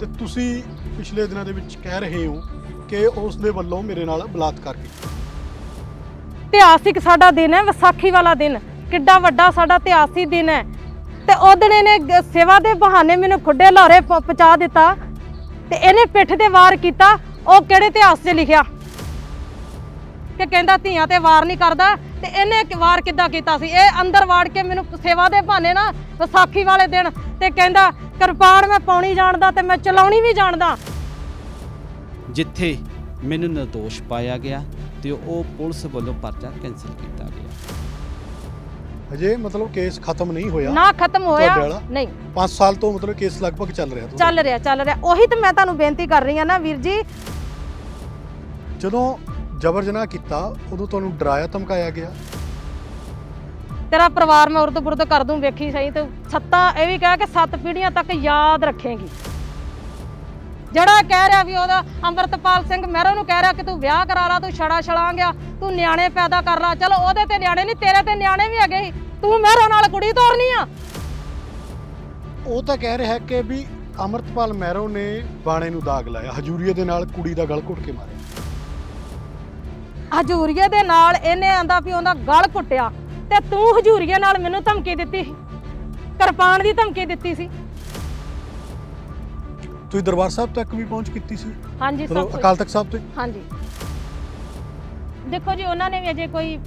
ਤੇ ਤੁਸੀਂ ਪਿਛਲੇ ਦਿਨਾਂ ਦੇ ਵਿੱਚ ਕਹਿ ਰਹੇ ਹੋ ਕਿ ਉਸ ਦੇ ਵੱਲੋਂ ਮੇਰੇ ਨਾਲ ਬਲਾਤਕਾਰ ਕੀਤਾ ਇਤਿਹਾਸਿਕ ਸਾਡਾ ਦਿਨ ਹੈ, ਵਿਸਾਖੀ ਵਾਲਾ ਦਿਨ। ਕਿੱਡਾ ਵੱਡਾ ਸਾਡਾ ਇਤਿਹਾਸੀ ਦਿਨ ਹੈ। ਤੇ ਉਹਦਣ ਇਹਨੇ ਗ- ਸੇਵਾ ਦੇ ਬਹਾਨੇ ਮੈਨੂੰ ਖੁੱਡੇ ਲਾਰੇ ਪਹੁੰਚਾ ਦਿੱਤਾ। ਤੇ ਇਹਨੇ ਪਿੱਠ ਤੇ ਵਾਰ ਕੀਤਾ। ਉਹ ਕਿਹੜੇ ਇਤਿਹਾਸ 'ਚ ਲਿਖਿਆ? ਕਿ ਕਹਿੰਦਾ ਧੀਆਂ ਤੇ ਵਾਰ ਨਹੀਂ ਕਰਦਾ। ਤੇ ਇਹਨੇ ਕਿ- ਵਾਰ ਕਿੱਦਾਂ ਕੀਤਾ ਸੀ? ਇਹ ਅੰਦਰ ਵਾੜ ਕੇ ਮੈਨੂੰ ਸੇਵਾ ਦੇ ਬਹਾਨੇ ਨਾ ਵਿਸਾਖੀ ਵਾਲੇ ਦਿਨ ਤੇ ਕਹਿੰਦਾ ਕਿਰਪਾਨ ਮੈਂ ਪਾਉਣੀ ਜਾਣਦਾ ਤੇ ਮੈਂ ਚਲਾਉਣੀ ਵੀ ਜਾਣਦਾ। ਜਿੱਥੇ ਮੈਨੂੰ ਨਿਰਦੋਸ਼ ਪਾਇਆ ਗਿਆ ਤੇ ਉਹ ਪੁਲਿਸ ਵੱਲੋਂ ਪਰਚਾ ਕੈਂਸਲ ਕੀਤਾ ਗਿਆ। ਅਜੇ ਮਤਲਬ ਕੇਸ ਖਤਮ ਨਹੀਂ ਹੋਇਆ। ਨਾ ਖਤਮ ਹੋਇਆ। ਤੁਹਾਡੇ ਵਾਲਾ? ਨਹੀਂ। 5 ਸਾਲ ਤੋਂ ਮਤਲਬ ਕੇਸ ਲਗਭਗ ਚੱਲ ਰਿਹਾ ਤੁਹਾਡਾ। ਚੱਲ ਰਿਹਾ ਚੱਲ ਰਿਹਾ। ਉਹੀ ਤਾਂ ਮੈਂ ਤੁਹਾਨੂੰ ਬੇਨਤੀ ਕਰ ਰਹੀ ਹਾਂ ਨਾ ਵੀਰ ਜੀ। ਜਦੋਂ ਜਬਰ ਜਨਾਹ ਕੀਤਾ ਉਦੋਂ ਤੁਹਾਨੂੰ ਡਰਾਇਆ ਧਮਕਾਇਆ ਗਿਆ? ਤੇਰਾ ਪਰਿਵਾਰ ਮੈਂ ਉਰਦ ਬੁਰਦ ਕਰ ਦੂੰ ਵੇਖੀ ਸਹੀ ਤੇ ਸੱਤਾਂ ਇਹ ਵੀ ਕਹਿ ਕੇ ਸੱਤ ਪੀੜ੍ਹੀਆਂ ਤੱਕ ਯਾਦ ਰੱਖੇਗੀ। ਜਿਹੜਾ ਕਹਿ ਰਿਹਾ ਵੀ ਉਹਦਾ ਅੰਮ੍ਰਿਤਪਾਲ ਸਿੰਘ ਮਹਿਰੋ ਨੂੰ ਕਹਿ ਰਿਹਾ ਕਿ ਤੂੰ ਵਿਆਹ ਕਰਾ ਲਾ ਤੂੰ ਛੜਾ ਛਲਾਂਗਿਆ ਤੂੰ ਨਿਆਣੇ ਪੈਦਾ ਕਰ ਲਾ ਚਲੋ ਉਹਦੇ ਤੇ ਨਿਆਣੇ ਨਹੀਂ ਤੇਰੇ ਤੇ ਨਿਆਣੇ ਵੀ ਹੈਗੇ ਤੂੰ ਮਹਿਰੋ ਨਾਲ ਕੁੜੀ ਤੋਰਨੀ ਆ। ਉਹ ਤਾਂ ਕਹਿ ਰਿਹਾ ਕਿ ਵੀ ਅਮਰਤਪਾਲ ਮਹਿਰੋ ਨੇ ਬਾਣੇ ਨੂੰ ਦਾਗ ਲਾਇਆ ਹਜੂਰੀਏ ਦੇ ਨਾਲ ਕੁੜੀ ਦਾ ਗਲ ਘੁੱਟ ਕੇ ਮਾਰਿਆ। ਹਜੂਰੀਏ ਦੇ ਨਾਲ ਇਹਨੇ ਆਂਦਾ ਵੀ ਉਹਦਾ ਗਲ ਘੁੱਟਿਆ। ਤੇ ਤੂੰ ਹਜੂਰੀਏ ਨਾਲ ਮੈਨੂੰ ਧਮਕੀ ਦਿੱਤੀ ਸੀ। ਕਿਰਪਾਨ ਦੀ ਧਮਕੀ ਦਿੱਤੀ ਸੀ। ਤੁਸੀਂ ਦਰਬਾਰ ਸਾਹਿਬ ਤੱਕ ਵੀ ਪਹੁੰਚ ਕੀਤੀ ਸੀ? ਹਾਂਜੀ ਸਭ ਮਤਲਬ ਕੁਝ ਅਕਾਲ ਤਖਤ ਸਾਹਿਬ ਤੇ? ਹਾਂਜੀ। ਦੇਖੋ ਜੀ ਉਹਨਾਂ ਨੇ ਵੀ ਅਜੇ ਕੋਈ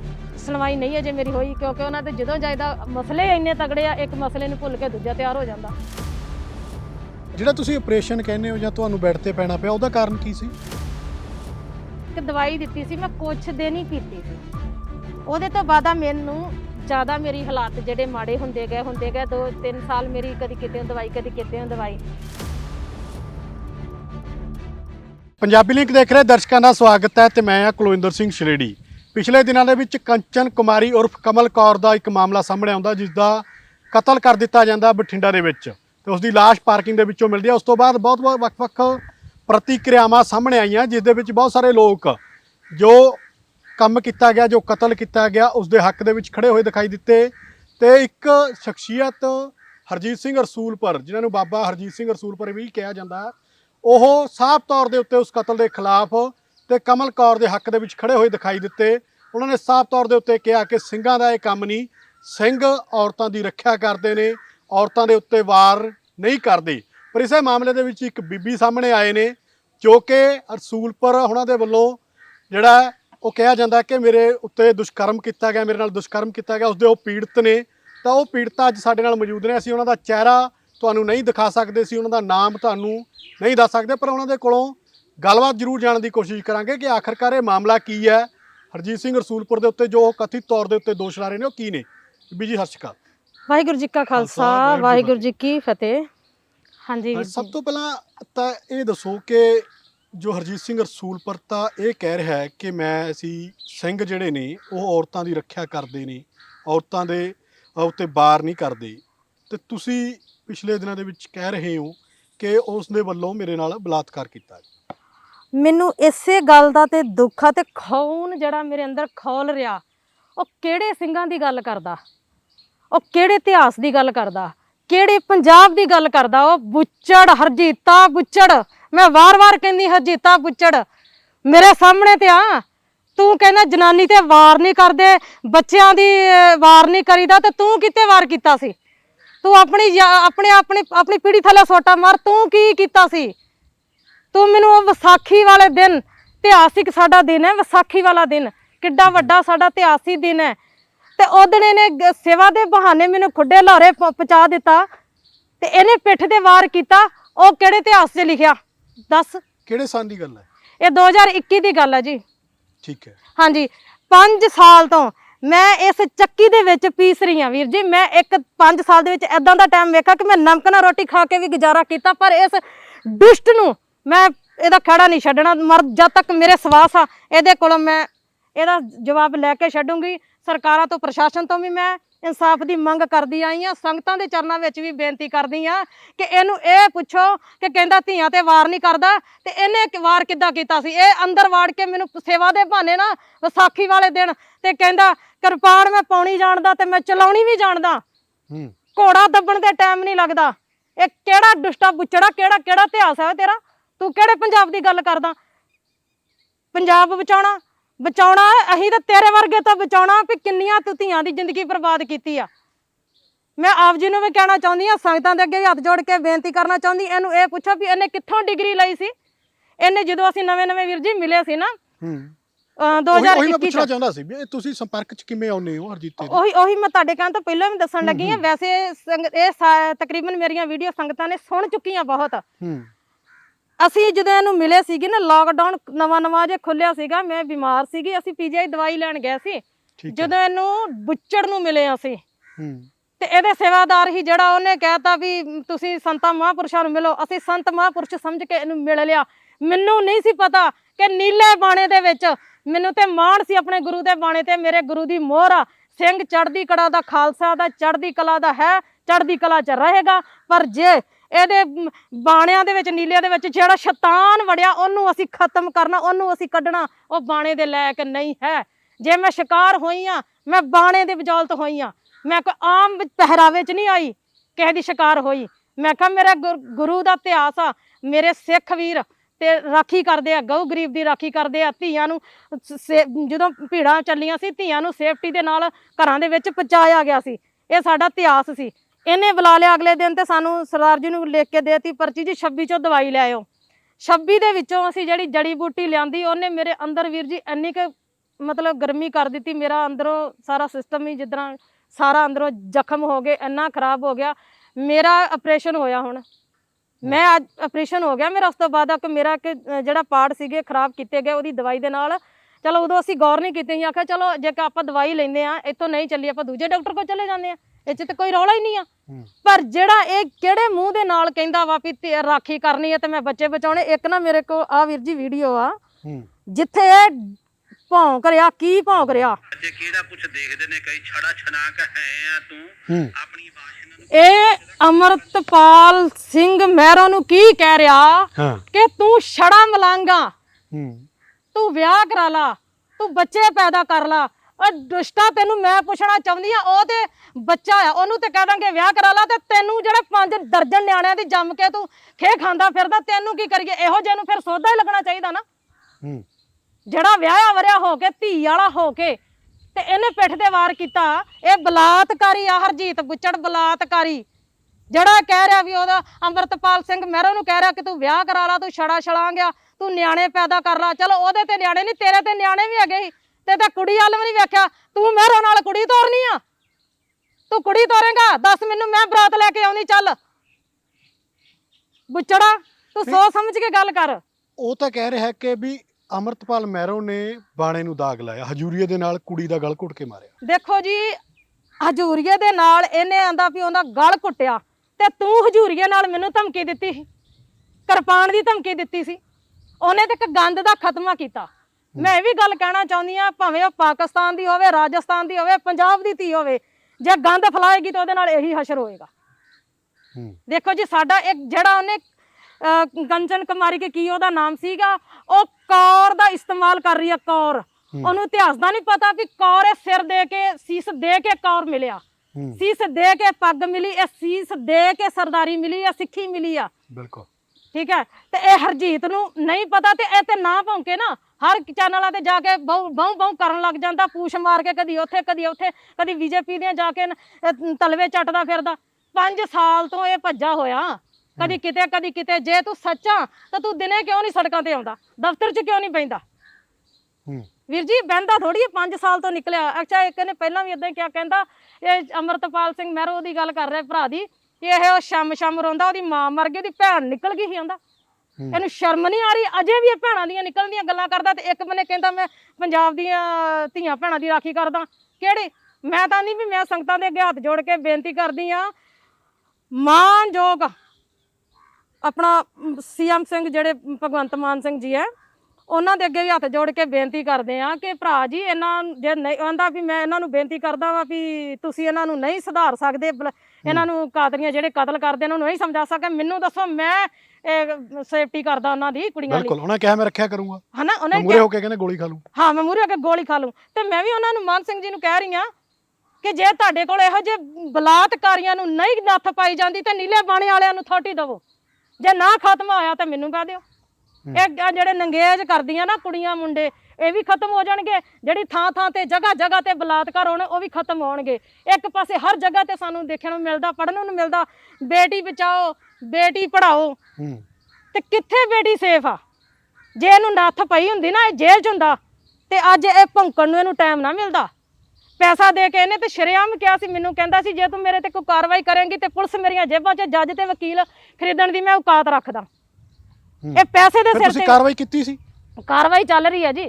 ਸੁਣਵਾਈ ਨਹੀਂ ਅਜੇ ਮੇਰੀ ਹੋਈ ਕਿਉਂਕਿ ਉਹਨਾਂ ਦੇ ਜਦੋਂ ਜਾਇਦਾ ਮਸਲੇ ਇੰਨੇ ਤਗੜੇ ਆ ਇੱਕ ਮਸਲੇ ਨੂੰ ਭੁੱਲ ਕੇ ਦੂਜਾ ਤਿਆਰ ਹੋ ਜਾਂਦਾ। ਜਿਹੜਾ ਤੁਸੀਂ ਆਪਰੇਸ਼ਨ ਕਹਿੰਦੇ ਹੋ ਜਾਂ ਤੁਹਾਨੂੰ ਬੈੱਡ ਤੇ ਪੈਣਾ ਪਿਆ ਉਹਦਾ ਕਾਰਨ ਕੀ ਸੀ? ਇੱਕ ਦਵਾਈ ਦਿੱਤੀ ਸੀ ਮੈਂ ਕੁਛ ਦਿਨ ਹੀ ਕੀਤੀ ਸੀ। ਉਹਦੇ ਤੋਂ ਬਾਅਦ ਮੈਨੂੰ ਜ਼ਿਆਦਾ ਮੇਰੀ ਹਾਲਾਤ ਜਿਹੜੇ ਮਾੜੇ ਹੁੰਦੇ ਗਏ ਹੁੰਦੇ ਗਏ 2-3 ਸਾਲ ਮੇਰੀ ਕਦੀ ਕਿਤੇ ਦਵਾਈ, ਕਦੀ ਕਿਤੇ ਦਵਾਈ। ਪੰਜਾਬੀ ਲਿੰਕ ਦੇਖ ਰਹੇ ਦਰਸ਼ਕਾਂ ਦਾ ਸਵਾਗਤ ਹੈ ਤੇ ਮੈਂ ਹਾਂ ਕੁਲਵਿੰਦਰ ਸਿੰਘ ਸ਼ਰੇੜੀ। ਪਿਛਲੇ ਦਿਨਾਂ ਦੇ ਵਿੱਚ ਕੰਚਨ ਕੁਮਾਰੀ ਉਰਫ ਕਮਲ ਕੌਰ ਦਾ ਇੱਕ ਮਾਮਲਾ ਸਾਹਮਣੇ ਆਉਂਦਾ ਜਿਸ ਦਾ ਕਤਲ ਕਰ ਦਿੱਤਾ ਜਾਂਦਾ ਬਠਿੰਡਾ ਦੇ ਵਿੱਚ ਤੇ ਉਸ ਦੀ ਲਾਸ਼ ਪਾਰਕਿੰਗ ਦੇ ਵਿੱਚੋਂ ਮਿਲਦੀ ਹੈ। ਉਸ ਤੋਂ ਬਾਅਦ ਬਹੁਤ ਬਹੁਤ ਵੱਖ-ਵੱਖ ਪ੍ਰਤੀਕਿਰਿਆਵਾਂ ਸਾਹਮਣੇ ਆਈਆਂ ਜਿਸ ਦੇ ਵਿੱਚ ਬਹੁਤ ਸਾਰੇ ਲੋਕ ਜੋ ਕੰਮ ਕੀਤਾ ਗਿਆ, ਜੋ ਕਤਲ ਕੀਤਾ ਗਿਆ ਉਸ ਦੇ ਹੱਕ ਦੇ ਵਿੱਚ ਖੜੇ ਹੋਏ ਦਿਖਾਈ ਦਿੱਤੇ। ਤੇ ਇੱਕ ਸ਼ਖਸੀਅਤ ਹਰਜੀਤ ਸਿੰਘ ਰਸੂਲਪੁਰ ਜਿਨ੍ਹਾਂ ਨੂੰ ਬਾਬਾ ਹਰਜੀਤ ਸਿੰਘ ਰਸੂਲਪੁਰ ਵੀ ਕਿਹਾ ਜਾਂਦਾ ਉਹ ਸਾਫ਼ ਤੌਰ ਦੇ ਉੱਤੇ ਉਸ ਕਤਲ ਦੇ ਖਿਲਾਫ ਤੇ ਕਮਲ ਕੌਰ ਦੇ ਹੱਕ ਦੇ ਵਿੱਚ ਖੜੇ ਹੋਏ ਦਿਖਾਈ ਦਿੱਤੇ। ਉਹਨਾਂ ਨੇ ਸਾਫ਼ ਤੌਰ ਦੇ ਉੱਤੇ ਕਿਹਾ ਕਿ ਸਿੰਘਾਂ ਦਾ ਇਹ ਕੰਮ ਨਹੀਂ, ਸਿੰਘ ਔਰਤਾਂ ਦੀ ਰੱਖਿਆ ਕਰਦੇ ਨੇ, ਔਰਤਾਂ ਦੇ ਉੱਤੇ ਵਾਰ ਨਹੀਂ ਕਰਦੇ। ਪਰ ਇਸੇ ਮਾਮਲੇ ਦੇ ਵਿੱਚ ਇੱਕ ਬੀਬੀ ਸਾਹਮਣੇ ਆਏ ਨੇ, ਜੋ ਕਿ ਰਸੂਲਪੁਰ ਉਹਨਾਂ ਦੇ ਵੱਲੋਂ ਜਿਹੜਾ ਉਹ ਕਿਹਾ ਜਾਂਦਾ ਕਿ ਮੇਰੇ ਉੱਤੇ ਦੁਸ਼ਕਰਮ ਕੀਤਾ ਗਿਆ ਮੇਰੇ ਨਾਲ ਦੁਸ਼ਕਰਮ ਕੀਤਾ ਗਿਆ ਉਸਦੇ ਉਹ ਪੀੜਤ ਨੇ। ਤਾਂ ਉਹ ਪੀੜਤਾ ਅੱਜ ਸਾਡੇ ਨਾਲ ਮੌਜੂਦ ਨੇ। ਅਸੀਂ ਉਹਨਾਂ ਦਾ ਚਿਹਰਾ ਤੁਹਾਨੂੰ ਨਹੀਂ ਦਿਖਾ ਸਕਦੇ ਸੀ ਉਹਨਾਂ ਦਾ ਨਾਮ ਤੁਹਾਨੂੰ ਨਹੀਂ ਦੱਸ ਸਕਦੇ ਪਰ ਉਹਨਾਂ ਦੇ ਕੋਲੋਂ ਗੱਲਬਾਤ ਜ਼ਰੂਰ ਜਾਣਨ ਦੀ ਕੋਸ਼ਿਸ਼ ਕਰਾਂਗੇ ਕਿ ਆਖਰਕਾਰ ਇਹ ਮਾਮਲਾ ਕੀ ਹੈ। ਹਰਜੀਤ ਸਿੰਘ ਰਸੂਲਪੁਰ ਦੇ ਉੱਤੇ ਜੋ ਉਹ ਕਥਿਤ ਤੌਰ ਦੇ ਉੱਤੇ ਦੋਸ਼ ਲਾ ਰਹੇ ਨੇ ਉਹ ਕੀ ਨੇ? ਬੀਬੀ ਜੀ ਸਤਿ ਸ਼੍ਰੀ ਅਕਾਲ। ਵਾਹਿਗੁਰੂ ਜੀ ਕਾ ਖਾਲਸਾ, ਵਾਹਿਗੁਰੂ ਜੀ ਕੀ ਫਤਿਹ। ਹਾਂਜੀ ਵੀਰ ਸਭ ਤੋਂ ਪਹਿਲਾਂ ਤਾਂ ਇਹ ਦੱਸੋ ਕਿ ਜੋ ਹਰਜੀਤ ਸਿੰਘ ਰਸੂਲਪੁਰ ਤਾਂ ਇਹ ਕਹਿ ਰਿਹਾ ਹੈ ਕਿ ਮੈਂ, ਅਸੀਂ ਸਿੰਘ ਜਿਹੜੇ ਨੇ, ਉਹ ਔਰਤਾਂ ਦੀ ਰੱਖਿਆ ਕਰਦੇ ਨੇ, ਔਰਤਾਂ ਦੇ ਉੱਤੇ ਬਾਰ ਨਹੀਂ ਕਰਦੇ। ਤੇ ਤੁਸੀਂ ਪਿਛਲੇ ਦਿਨਾਂ ਦੇ ਵਿੱਚ ਕਹਿ ਰਹੇ ਹੋ ਕਿ ਉਸ ਦੇ ਵੱਲੋਂ ਮੇਰੇ ਨਾਲ ਬਲਾਤਕਾਰ ਕੀਤਾ ਮੈਨੂੰ ਇਸੇ ਗੱਲ ਦਾ ਤੇ ਦੁੱਖ ਆ ਤੇ ਖੂਨ ਜਿਹੜਾ ਮੇਰੇ ਅੰਦਰ ਖੋਲ ਰਿਹਾ, ਉਹ ਕਿਹੜੇ ਸਿੰਘਾਂ ਦੀ ਗੱਲ ਕਰਦਾ? ਉਹ ਕਿਹੜੇ ਇਤਿਹਾਸ ਦੀ ਗੱਲ ਕਰਦਾ? ਕਿਹੜੇ ਪੰਜਾਬ ਦੀ ਗੱਲ ਕਰਦਾ ਉਹ? ਬੁੱਚੜ ਹਰਜੀਤਾ ਬੁੱਚੜ ਮੈਂ ਵਾਰ-ਵਾਰ ਕਹਿੰਦੀ ਹਰਜੀਤਾ ਬੁੱਚੜ ਮੇਰੇ ਸਾਹਮਣੇ ਤੇ ਆ। ਤੂੰ ਕਹਿੰਦਾ ਜਨਾਨੀ ਤੇ ਵਾਰ ਨਹੀਂ ਕਰਦੇ, ਬੱਚਿਆਂ ਦੀ ਵਾਰ ਨਹੀਂ ਕਰੀਦਾ ਤੇ ਤੂੰ ਕਿਤੇ ਵਾਰ ਕੀਤਾ ਸੀ? ਤੂੰ ਆਪਣੀ ਯਾ- ਆਪਣੇ, ਆਪਣੀ ਆਪਣੀ ਪੀੜੀ ਥੱਲੇ ਸੋਟਾ ਮਾਰ, ਤੂੰ ਕੀ ਕੀਤਾ ਸੀ? ਤੂੰ ਮੈਨੂੰ ਉਹ ਵਿਸਾਖੀ ਵਾਲੇ ਦਿਨ, ਇਤਿਹਾਸਿਕ ਸਾਡਾ ਦਿਨ ਹੈ, ਵਿਸਾਖੀ ਵਾਲਾ ਦਿਨ। ਕਿੱਡਾ ਵੱਡਾ ਸਾਡਾ ਇਤਿਹਾਸਿਕ ਦਿਨ ਹੈ। ਤੇ ਉਹਦਣ ਇਹਨੇ ਸੇਵਾ ਦੇ ਬਹਾਨੇ ਮੈਨੂੰ ਖੁੱਡੇ ਲਾਰੇ ਪਹੁੰਚਾ ਦਿੱਤਾ ਤੇ ਇਹਨੇ ਪਿੱਠ ਤੇ ਵਾਰ ਕੀਤਾ ਉਹ ਕਿਹੜੇ ਇਤਿਹਾਸ 'ਚ ਲਿਖਿਆ? ਦੱਸ। ਕਿਹੜੇ ਸਾਲ ਦੀ ਗੱਲ ਹੈ? ਇਹ 2021 ਦੀ ਗੱਲ ਹੈ ਜੀ। ਠੀਕ ਹੈ। ਹਾਂਜੀ 5 ਸਾਲ ਤੋਂ ਮੈਂ ਇਸ ਚੱਕੀ ਦੇ ਵਿੱਚ ਪੀਸ ਰਹੀ ਹਾਂ ਵੀਰ ਜੀ। ਮੈਂ ਇੱਕ 5 ਸਾਲ ਦੇ ਵਿੱਚ ਐਦਾਂ ਦਾ ਟਾਈਮ ਵੇਖਿਆ ਕਿ ਮੈਂ ਨਮਕ ਨਾਲ ਰੋਟੀ ਖਾ ਕੇ ਵੀ ਗੁਜ਼ਾਰਾ ਕੀਤਾ ਪਰ ਇਸ ਦੁਸ਼ਟ ਨੂੰ ਮੈਂ ਇਹਦਾ ਖੜਾ ਨਹੀਂ ਛੱਡਣਾ। ਮਰ ਜਦ ਤੱਕ ਮੇਰੇ ਸਵਾਸ ਆ ਇਹਦੇ ਕੋਲੋਂ ਮੈਂ ਇਹਦਾ ਜਵਾਬ ਲੈ ਕੇ ਛੱਡੂੰਗੀ। ਸਰਕਾਰਾਂ ਤੋਂ ਪ੍ਰਸ਼ਾਸਨ ਤੋਂ ਵੀ ਮੈਂ ਇਨਸਾਫ ਦੀ ਮੰਗ ਕਰਦੀ ਆਈ ਆ ਸੰਗਤਾਂ ਦੇ ਚਰਨਾਂ ਵਿੱਚ ਵੀ ਬੇਨਤੀ ਕਰਦੀ ਆ ਕਿ ਇਹਨੂੰ ਇਹ ਪੁੱਛੋ ਕਿ ਕਹਿੰਦਾ ਧੀਆਂ ਤੇ ਵਾਰ ਨਹੀਂ ਕਰਦਾ ਤੇ ਇਹਨੇ ਵਾਰ ਕਿੱਦਾਂ ਕੀਤਾ ਸੀ? ਇਹ ਅੰਦਰ ਵਾੜ ਕੇ ਮੈਨੂੰ ਸੇਵਾ ਦੇ ਬਹਾਨੇ ਨਾ ਵਿਸਾਖੀ ਵਾਲੇ ਦਿਨ ਤੇ ਕਹਿੰਦਾ ਕਿਰਪਾਨ ਮੈਂ ਪਾਉਣੀ ਜਾਣਦਾ ਤੇ ਮੈਂ ਚਲਾਉਣੀ ਵੀ ਜਾਣਦਾ। ਹੂੰ। ਘੋੜਾ ਦੱਬਣ ਦੇ ਟਾਈਮ ਨਹੀਂ ਲੱਗਦਾ। ਇਹ ਕਿਹੜਾ ਦੁਸ਼ਟਾ ਬੁੱਚੜਾ ਕਿਹੜਾ ਕਿਹੜਾ ਇਤਿਹਾਸ ਹੈ ਤੇਰਾ? ਤੂੰ ਕਿਹੜੇ ਪੰਜਾਬ ਦੀ ਗੱਲ ਕਰਦਾ? ਪੰਜਾਬ ਬਚਾਉਣਾ ਬਚਾਉਣਾ ਅਸੀਂ ਤਾਂ ਤੇਰੇ ਵਰਗੇ ਤਾਂ ਬਚਾਉਣਾ ਵੀ ਕਿੰਨੀਆਂ ਤੂੰ ਧੀਆਂ ਦੀ ਜ਼ਿੰਦਗੀ ਬਰਬਾਦ ਕੀਤੀ ਆ। ਮੈਂ ਆਪ ਜੀ ਨੂੰ ਵੀ ਕਹਿਣਾ ਚਾਹੁੰਦੀ ਆ ਸੰਗਤਾਂ ਦੇ ਅੱਗੇ ਹੱਥ ਜੋੜ ਕੇ ਬੇਨਤੀ ਕਰਨਾ ਚਾਹੁੰਦੀ ਇਹਨੂੰ ਇਹ ਪੁੱਛੋ ਵੀ ਇਹਨੇ ਕਿੱਥੋਂ ਡਿਗਰੀ ਲਈ ਸੀ? ਇਹਨੇ ਜਦੋਂ ਅਸੀਂ ਨਵੇਂ ਨਵੇਂ ਵੀਰ ਜੀ ਮਿਲੇ ਸੀ ਨਾ ਹੂੰ। ਅਹ ਉਹੀ ਉਹੀ ਮੈਂ 2021 ਪੁੱਛਣਾ ਚ। ਚਾਹੁੰਦਾ ਸੀ ਵੀ ਇਹ ਤੁਸੀਂ ਸੰਪਰਕ 'ਚ ਕਿਵੇਂ ਆਉਂਦੇ ਹੋ ਹਰਜੀਤ ਤੇ ਉਹੀ ਉਹੀ ਮੈਂ ਤੁਹਾਡੇ ਕਹਿਣ ਤੋਂ ਪਹਿਲਾਂ ਵੀ ਦੱਸਣ ਲੱਗੀ ਆ ਵੈਸੇ ਇਹ ਤਕਰੀਬਨ ਮੇਰੀਆਂ ਵੀਡੀਓ ਸੰਗਤਾਂ ਨੇ ਸੁਣ ਚੁੱਕੀਆਂ ਬਹੁਤ। ਹੂੰ। ਅਸੀਂ ਜਦੋਂ ਇਹਨੂੰ ਮਿਲੇ ਸੀਗੇ ਨਾ ਲਾਕਡਾਊਨ ਨਵਾਂ ਨਵਾਂ ਜੇ ਖੁੱਲਿਆ ਸੀਗਾ ਮੈਂ ਬਿਮਾਰ ਸੀਗੀ ਅਸੀਂ ਪੀਜੀਆਈ ਦਵਾਈ ਲੈਣ ਗਏ ਸੀ। ਜਦੋਂ ਇਹਨੂੰ ਬੁੱਚੜ ਨੂੰ ਮਿਲੇ ਅਸੀਂ। ਤੇ ਇਹਦੇ ਸੇਵਾਦਾਰ ਹੀ ਜਿਹੜਾ ਉਹਨੇ ਕਹਿਤਾ ਵੀ ਤੁਸੀਂ ਸੰਤਾਂ ਮਹਾਂਪੁਰਸ਼ਾਂ ਨੂੰ ਮਿਲੋ। ਅਸੀਂ ਸੰਤ ਮਹਾਂਪੁਰਸ਼ ਸਮਝ ਕੇ ਇਹਨੂੰ ਮਿਲ ਲਿਆ। ਮੈਨੂੰ ਨਹੀਂ ਸੀ ਪਤਾ ਕਿ ਨੀਲੇ ਬਾਣੇ ਦੇ ਵਿੱਚ ਮੈਨੂੰ ਤੇ ਮਾਣ ਸੀ ਆਪਣੇ ਗੁਰੂ ਦੇ ਬਾਣੇ ਤੇ। ਮੇਰੇ ਗੁਰੂ ਦੀ ਮੋਹਰ ਆ। ਸਿੰਘ ਚੜ੍ਹਦੀ ਕਲਾ ਦਾ ਖਾਲਸਾ ਦਾ ਚੜ੍ਹਦੀ ਕਲਾ ਦਾ ਹੈ ਚੜ੍ਹਦੀ ਕਲਾ 'ਚ ਰਹੇਗਾ। ਪਰ ਜੇ ਇਹਦੇ ਬਾਣਿਆਂ ਦੇ ਵਿੱਚ, ਨੀਲਿਆਂ ਦੇ ਵਿੱਚ ਜਿਹੜਾ ਸ਼ੈਤਾਨ ਵੜਿਆ, ਉਹਨੂੰ ਅਸੀਂ ਖਤਮ ਕਰਨਾ, ਉਹਨੂੰ ਅਸੀਂ ਕੱਢਣਾ, ਉਹ ਬਾਣੇ ਦੇ ਲਾਇਕ ਨਹੀਂ ਹੈ। ਜੇ ਮੈਂ ਸ਼ਿਕਾਰ ਹੋਈ ਆ ਮੈਂ ਬਾਣੇ ਦੇ ਬਜੌਲਤ ਹੋਈ ਆ ਮੈਂ ਕੋਈ ਆਮ ਪਹਿਰਾਵੇ 'ਚ ਨਹੀਂ ਆਈ, ਕਿਸੇ ਦੀ ਸ਼ਿਕਾਰ ਹੋਈ। ਮੈਂ ਕਿਹਾ, ਮੇਰਾ ਗੁਰ- ਗੁਰੂ ਦਾ ਇਤਿਹਾਸ ਆ, ਮੇਰੇ ਸਿੱਖ ਵੀਰ ਤੇ ਰਾਖੀ ਕਰਦੇ ਆ, ਗਊ ਗਰੀਬ ਦੀ ਰਾਖੀ ਕਰਦੇ ਆ, ਧੀਆਂ ਨੂੰ ਸੇ- ਜਦੋਂ ਭੀੜਾਂ ਚੱਲੀਆਂ ਸੀ, ਧੀਆਂ ਨੂੰ ਸੇਫਟੀ ਦੇ ਨਾਲ ਘਰਾਂ ਦੇ ਵਿੱਚ ਪਹੁੰਚਾਇਆ ਗਿਆ ਸੀ। ਇਹ ਸਾਡਾ ਇਤਿਹਾਸ ਸੀ। ਇਹਨੇ ਬੁਲਾ ਲਿਆ ਅਗਲੇ ਦਿਨ ਤੇ ਸਾਨੂੰ ਸਰਦਾਰ ਜੀ ਨੂੰ ਲਿਖ ਕੇ ਦੇਤੀ, ਪਰਚੀ ਜੀ 26 ਚੋਂ ਦਵਾਈ ਲੈ ਆਓ 26 ਦੇ ਵਿੱਚੋਂ ਅਸੀਂ ਜਿਹੜੀ ਜੜੀ ਬੂਟੀ ਲਿਆਂਦੀ, ਉਹਨੇ ਮੇਰੇ ਅੰਦਰ ਵੀਰ ਜੀ ਇੰਨੀ ਕੁ ਮਤਲਬ ਗਰਮੀ ਕਰ ਦਿੱਤੀ, ਮੇਰਾ ਅੰਦਰੋਂ ਸਾਰਾ ਸਿਸਟਮ ਹੀ ਜਿੱਦਾਂ ਸਾਰਾ ਅੰਦਰੋਂ ਜ਼ਖਮ ਹੋ ਗਏ, ਇੰਨਾ ਖਰਾਬ ਹੋ ਗਿਆ, ਮੇਰਾ ਆਪਰੇਸ਼ਨ ਹੋਇਆ ਹੁਣ। ਮੈਂ ਅੱਜ ਆਪਰੇਸ਼ਨ ਹੋ ਗਿਆ, ਮੇਰਾ ਉਸ ਤੋਂ ਬਾਅਦ ਆ ਕਿ ਮੇਰਾ ਕਿ ਜਿਹੜਾ ਪਾਰਟ ਸੀਗੇ, ਖਰਾਬ ਕੀਤੇ ਗਏ ਉਹਦੀ ਦਵਾਈ ਦੇ ਨਾਲ। ਚਲੋ ਉਦੋਂ ਅਸੀਂ ਗੌਰ ਨਹੀਂ ਕੀਤੀ ਆਖਿਆ, ਚਲੋ ਜੇ ਆਪਾਂ ਦਵਾਈ ਲੈਂਦੇ ਆ ਇੱਥੋਂ ਨਹੀਂ ਚੱਲੀ, ਆਪਾਂ ਦੂਜੇ ਡਾਕਟਰ ਕੋਲ ਚਲੇ ਜਾਂਦੇ ਆ ਇਹ 'ਚ ਤਾਂ ਕੋਈ ਰੌਲਾ ਹੀ ਨਹੀਂ ਆ। ਪਰ ਜਿਹੜਾ ਇਹ ਕਿਹੜੇ ਮੂੰਹ ਦੇ ਨਾਲ ਕਹਿੰਦਾ ਵਾ ਵੀ ਤੇ ਰਾਖੀ ਕਰਨੀ ਹੈ ਤੇ ਮੈਂ ਬੱਚੇ ਬਚਾਉਣੇ ਇੱਕ ਨਾ ਮੇਰੇ ਕੋ ਆ ਵੀਰ ਜੀ ਵੀਡੀਓ ਆ। ਜਿੱਥੇ ਇਹ ਭੌਂਕ ਰਿਹਾ ਕੀ ਭੌਂਕ ਰਿਹਾ? ਜੇ ਕਿਹੜਾ ਕੁਛ ਦੇਖਦੇ ਨੇ ਕਈ ਛੜਾ ਛਨਾਕ ਹੈ ਆ ਤੂੰ? ਆਪਣੀ ਆਵਾਜ਼ ਇਹ ਅਮਰਤਪਾਲ ਸਿੰਘ ਮਹਿਰੋ ਨੂੰ ਕੀ ਕਹਿ ਰਿਹਾ? ਕਿ ਤੂੰ ਛੜਾ ਮਲਾਂਗਾ ਤੂੰ ਵਿਆਹ ਕਰਾ ਲਾ ਤੂੰ ਬੱਚੇ ਪੈਦਾ ਕਰ ਲਾ ਉਹ ਦੁਸ਼ਟਾ ਤੈਨੂੰ ਮੈਂ ਪੁੱਛਣਾ ਚਾਹੁੰਦੀ ਆ ਉਹ ਤੇ ਬੱਚਾ ਆ ਉਹਨੂੰ ਤੇ ਕਹਿ ਦਾਂਗੇ ਵਿਆਹ ਕਰਾ ਲਾ ਤੇ ਤੈਨੂੰ ਜਿਹੜੇ ਪੰਜ ਦਰਜਨ ਨਿਆਣਿਆਂ ਦੀ ਜੰਮ ਕੇ ਤੂੰ ਖੇ ਖਾਂਦਾ ਫਿਰਦਾ ਤੈਨੂੰ ਕੀ ਕਰੀਏ? ਇਹੋ ਜਿਹੇ ਨੂੰ ਫਿਰ ਸੋਧਾ ਹੀ ਲੱਗਣਾ ਚਾਹੀਦਾ ਨਾ। ਹੂੰ। ਜਿਹੜਾ ਵਿਆਹਿਆ ਵਰਿਆ ਹੋ ਕੇ ਧੀ ਵਾਲਾ ਹੋ ਕੇ ਤੇ ਇਹਨੇ ਪਿੱਠ ਤੇ ਵਾਰ ਕੀਤਾ ਇਹ ਬਲਾਤਕਾਰੀ ਆ ਹਰਜੀਤ ਬੁੱਚੜ ਬਲਾਤਕਾਰੀ। ਜਿਹੜਾ ਕਹਿ ਰਿਹਾ ਵੀ ਉਹਦਾ ਅੰਮ੍ਰਿਤਪਾਲ ਸਿੰਘ ਮਹਿਰੋ ਨੂੰ ਕਹਿ ਰਿਹਾ ਕਿ ਤੂੰ ਵਿਆਹ ਕਰਾ ਲਾ ਤੂੰ ਛੜਾ ਛਲਾਂ ਗਿਆ ਤੂੰ ਨਿਆਣੇ ਪੈਦਾ ਕਰ ਲਾ ਚਲੋ ਉਹਦੇ ਤੇ ਨਿਆਣੇ ਨਹੀਂ ਤੇਰੇ ਤੇ ਨਿਆਣੇ ਵੀ ਹੈਗੇ ਸੀ ਤੇ ਤਾਂ ਕੁੜੀ ਵੱਲ ਵੀ ਨਹੀਂ ਵੇਖਿਆ। ਤੂੰ ਮਹਿਰੋ ਨਾਲ ਕੁੜੀ ਤੋਰਨੀ ਆ। ਤੂੰ ਕੁੜੀ ਤੋਰੇਗਾ। ਦੱਸ ਮੈਨੂੰ ਮੈਂ ਬਰਾਤ ਲੈ ਕੇ ਆਉਣੀ ਚੱਲ। ਬੁੱਚੜਾ ਤੂੰ ਸੋਚ ਸਮਝ ਕੇ ਗੱਲ ਕਰ। ਉਹ ਤਾਂ ਕਹਿ ਰਿਹਾ ਕਿ ਵੀ ਅਮਰਤਪਾਲ ਮੈਰੋ ਨੇ ਬਾਣੇ ਨੂੰ ਦਾਗ ਲਾਇਆ। ਹਜੂਰੀਏ ਦੇ ਨਾਲ ਕੁੜੀ ਦਾ ਗਲ ਘੁੱਟ ਕੇ ਮਾਰਿਆ। ਦੇਖੋ ਜੀ ਹਜੂਰੀਏ ਦੇ ਨਾਲ ਇਹਨੇ ਆਂਦਾ ਵੀ ਉਹਦਾ ਗਲ ਘੁੱਟਿਆ ਤੇ ਤੂੰ ਹਜੂਰੀਏ ਨਾਲ ਮੈਨੂੰ ਧਮਕੀ ਦਿੱਤੀ ਸੀ। ਕਿਰਪਾਨ ਦੀ ਧਮਕੀ ਦਿੱਤੀ ਸੀ। ਉਹਨੇ ਤੇ ਇੱਕ ਗੰਦ ਦਾ ਖਤਮਾ ਕੀਤਾ। ਮੈਂ ਇਹ ਵੀ ਗੱਲ ਕਹਿਣਾ ਚਾਹੁੰਦੀ ਆ ਭਾਵੇਂ ਉਹ ਪਾਕਿਸਤਾਨ ਦੀ ਹੋਵੇ ਰਾਜਸਥਾਨ ਦੀ ਹੋਵੇ ਪੰਜਾਬ ਦੀ ਧੀ ਹੋਵੇ ਜੇ ਗੰਦ ਫਲਾਏਗੀ ਤਾਂ ਉਹਦੇ ਨਾਲ ਇਹੀ ਹਸ਼ਰ ਹੋਏਗਾ। ਹੂੰ। ਦੇਖੋ ਜੀ ਸਾਡਾ ਇੱਕ ਜਿਹੜਾ ਉਹਨੇ ਕੰਚਨ ਕੁਮਾਰੀ ਕੇ ਕੀ ਉਹਦਾ ਨਾਮ ਸੀਗਾ ਉਹ ਕੌਰ ਦਾ ਇਸਤੇਮਾਲ ਕਰ ਰਹੀ ਆ ਕੌਰ। ਉਹਨੂੰ ਇਤਿਹਾਸ ਦਾ ਨਹੀਂ ਪਤਾ ਵੀ ਕੌਰ ਇਹ ਸਿਰ ਦੇ ਕੇ ਸੀਸ ਦੇ ਕੇ ਕੌਰ ਮਿਲਿਆ। ਹੂੰ। ਸੀਸ ਦੇ ਕੇ ਪੱਗ ਮਿਲੀ ਇਹ ਸੀਸ ਦੇ ਕੇ ਸਰਦਾਰੀ ਮਿਲੀ ਆ ਸਿੱਖੀ ਮਿਲੀ ਆ। ਬਿਲਕੁਲ। ਠੀਕ ਹੈ ਤੇ ਇਹ ਹਰਜੀਤ ਨੂੰ ਨਹੀਂ ਪਤਾ ਤੇ ਇਹ ਤੇ ਨਾ ਭੌਂਕੇ ਨਾ ਹਰ ਚੈਨਲਾਂ ਤੇ ਜਾ ਕੇ ਬਹੁ ਬਹੁ ਬਹੁ ਕਰਨ ਲੱਗ ਜਾਂਦਾ ਪੂਛ ਮਾਰ ਕੇ ਕਦੀ ਉੱਥੇ ਕਦੀ ਉੱਥੇ ਕਦੀ ਬੀਜੇਪੀ ਦੀਆਂ ਜਾ ਕੇ ਤਲਵੇ ਚੱਟਦਾ ਫਿਰਦਾ। 5 ਸਾਲ ਤੋਂ ਇਹ ਭੱਜਾ ਹੋਇਆ। ਕਦੀ ਕਿਤੇ ਕਦੀ ਕਿਤੇ ਜੇ ਤੂੰ ਸੱਚਾ ਤਾਂ ਤੂੰ ਦਿਨੇ ਕਿਉਂ ਨਹੀਂ ਸੜਕਾਂ ਤੇ ਆਉਂਦਾ? ਦਫ਼ਤਰ 'ਚ ਕਿਉਂ ਨਹੀਂ ਬੈਂਦਾ ਵੀਰ ਜੀ ਬਹਿੰਦਾ ਥੋੜੀ 5 ਸਾਲ ਤੋਂ ਨਿਕਲਿਆ। ਅੱਛਾ ਇੱਕ ਨੇ ਪਹਿਲਾਂ ਵੀ ਇਦਾਂ ਹੀ ਕਿਹਾ ਕਹਿੰਦਾ ਇਹ ਅਮਰਤਪਾਲ ਸਿੰਘ ਮਹਿਰੋ ਦੀ ਗੱਲ ਕਰ ਰਿਹਾ ਭਰਾ ਦੀ ਇਹ ਉਹ ਸ਼ਮ ਸ਼ਮ ਰੋਂਦਾ ਉਹਦੀ ਮਾਂ ਮਰ ਗਈ ਉਹਦੀ ਭੈਣ ਨਿਕਲ ਗਈ ਸੀ ਆਂਦਾ। ਇਹਨੂੰ ਸ਼ਰਮ ਨਹੀਂ ਆ ਰਹੀ? ਅਜੇ ਵੀ ਇਹ ਭੈਣਾਂ ਦੀਆਂ ਨਿਕਲਣ ਦੀਆਂ ਗੱਲਾਂ ਕਰਦਾ ਤੇ ਇੱਕ ਬੰਨੇ ਕਹਿੰਦਾ, ਮੈਂ ਪੰਜਾਬ ਦੀਆਂ ਧੀਆਂ ਭੈਣਾਂ ਦੀ ਰਾਖੀ ਕਰਦਾ। ਕਿਹੜੇ? ਮੈਂ ਤਾਂ ਨਹੀਂ ਵੀ ਮੈਂ ਸੰਗਤਾਂ ਦੇ ਅੱਗੇ ਹੱਥ ਜੋੜ ਕੇ ਬੇਨਤੀ ਕਰਦੀ ਆ ਮਾਨਯੋਗ ਆਪਣਾ ਸੀਐਮ ਸਿੰਘ, ਜਿਹੜੇ ਭਗਵੰਤ ਮਾਨ ਸਿੰਘ ਜੀ ਹੈ ਉਹਨਾਂ ਦੇ ਅੱਗੇ ਵੀ ਹੱਥ ਜੋੜ ਕੇ ਬੇਨਤੀ ਕਰਦੇ ਆ ਕਿ ਭਰਾ ਜੀ ਇਹਨਾਂ ਜੇ ਨਹੀਂ ਆਂਦਾ ਵੀ ਮੈਂ ਇਹਨਾਂ ਨੂੰ ਬੇਨਤੀ ਕਰਦਾ ਵਾ ਵੀ ਤੁਸੀਂ ਇਹਨਾਂ ਨੂੰ ਨਹੀਂ ਸੁਧਾਰ ਸਕਦੇ ਇਹਨਾਂ ਨੂੰ ਕਾਤਰੀਆਂ ਜਿਹੜੇ ਕਤਲ ਕਰਦੇ ਇਹਨਾਂ ਨੂੰ ਨਹੀਂ ਸਮਝਾ ਸਕਦੇ। ਮੈਨੂੰ ਦੱਸੋ ਮੈਂ ਸੇਫਟੀ ਕਰਦਾ ਉਹਨਾਂ ਦੀ ਕੁੜੀਆਂ ਲਈ। ਬਿਲਕੁਲ ਉਹਨਾਂ ਕਿਹਾ ਮੈਂ ਰੱਖਿਆ ਕਰੂੰਗਾ। ਹਨਾ ਉਹਨੇ ਮੂਰੇ ਹੋ ਕੇ ਕਹਿੰਦੇ ਗੋਲੀ ਖਾ ਲੂੰ ਹਾਂ ਮੈਂ ਮੂਹਰੇ ਹੋ ਕੇ ਗੋਲੀ ਖਾ ਲੂੰ ਤੇ ਮੈਂ ਵੀ ਉਹਨਾਂ ਨੂੰ ਮਾਨ ਸਿੰਘ ਜੀ ਨੂੰ ਕਹਿ ਰਹੀ ਹਾਂ ਕਿ ਜੇ ਤੁਹਾਡੇ ਕੋਲ ਇਹੋ ਜਿਹੇ ਬਲਾਤਕਾਰੀਆਂ ਨੂੰ ਨਹੀਂ ਨੱਥ ਪਾਈ ਜਾਂਦੀ ਤੇ ਨੀਲੇ ਬਾਣੇ ਵਾਲਿਆਂ ਨੂੰ ਥੋਟੀ ਦਵੋ। ਜੇ ਨਾ ਖਤਮ ਹੋਇਆ ਤਾਂ ਮੈਨੂੰ ਕਹਿ ਦਿਓ। ਇਹ ਜਿਹੜੇ ਨੰਗੇਜ ਕਰਦੀਆਂ ਨਾ ਕੁੜੀਆਂ ਮੁੰਡੇ ਇਹ ਵੀ ਖਤਮ ਹੋ ਜਾਣਗੇ। ਜਿਹੜੀ ਥਾਂ ਥਾਂ ਤੇ ਜਗ੍ਹਾ ਜਗ੍ਹਾ ਤੇ ਬਲਾਤਕਾਰ ਹੋਣ ਉਹ ਵੀ ਖਤਮ ਹੋਣਗੇ। ਇੱਕ ਪਾਸੇ ਹਰ ਜਗ੍ਹਾ ਤੇ ਸਾਨੂੰ ਦੇਖਣ ਨੂੰ ਮਿਲਦਾ ਪੜਨ ਨੂੰ ਮਿਲਦਾ ਬੇਟੀ ਬਚਾਓ ਬੇਟੀ ਪੜਾਓ ਤੇ ਕਿੱਥੇ ਬੇਟੀ ਸੇਫ ਆ? ਜੇ ਇਹਨੂੰ ਨੱਥ ਪਈ ਹੁੰਦੀ ਨਾ ਇਹ ਜੇਲ੍ਹ ਚ ਹੁੰਦਾ ਤੇ ਅੱਜ ਇਹ ਭੌਂਕਣ ਨੂੰ ਇਹਨੂੰ ਟਾਈਮ ਨਾ ਮਿਲਦਾ। ਪੈਸਾ ਦੇ ਕੇ ਇਹਨੇ ਤੇ ਸ਼ਰੇਆਮ ਕਿਹਾ ਸੀ ਮੈਨੂੰ ਕਹਿੰਦਾ ਸੀ ਜੇ ਤੂੰ ਮੇਰੇ ਤੇ ਕੋਈ ਕਾਰਵਾਈ ਕਰੇਂਗੀ ਤੇ ਪੁਲਿਸ ਮੇਰੀਆਂ ਜੇਬਾਂ 'ਚ ਜੱਜ ਤੇ ਵਕੀਲ ਖਰੀਦਣ ਦੀ ਮੈਂ ਔਕਾਤ ਰੱਖਦਾ। ਇਹ ਪੈਸੇ ਦੇ ਫਿਰ ਸਿਰ ਤੁਸੀਂ ਤੇ ਕਾਰਵਾਈ ਕੀਤੀ ਸੀ? ਕਾਰਵਾਈ ਚੱਲ ਰਹੀ ਹੈ ਜੀ।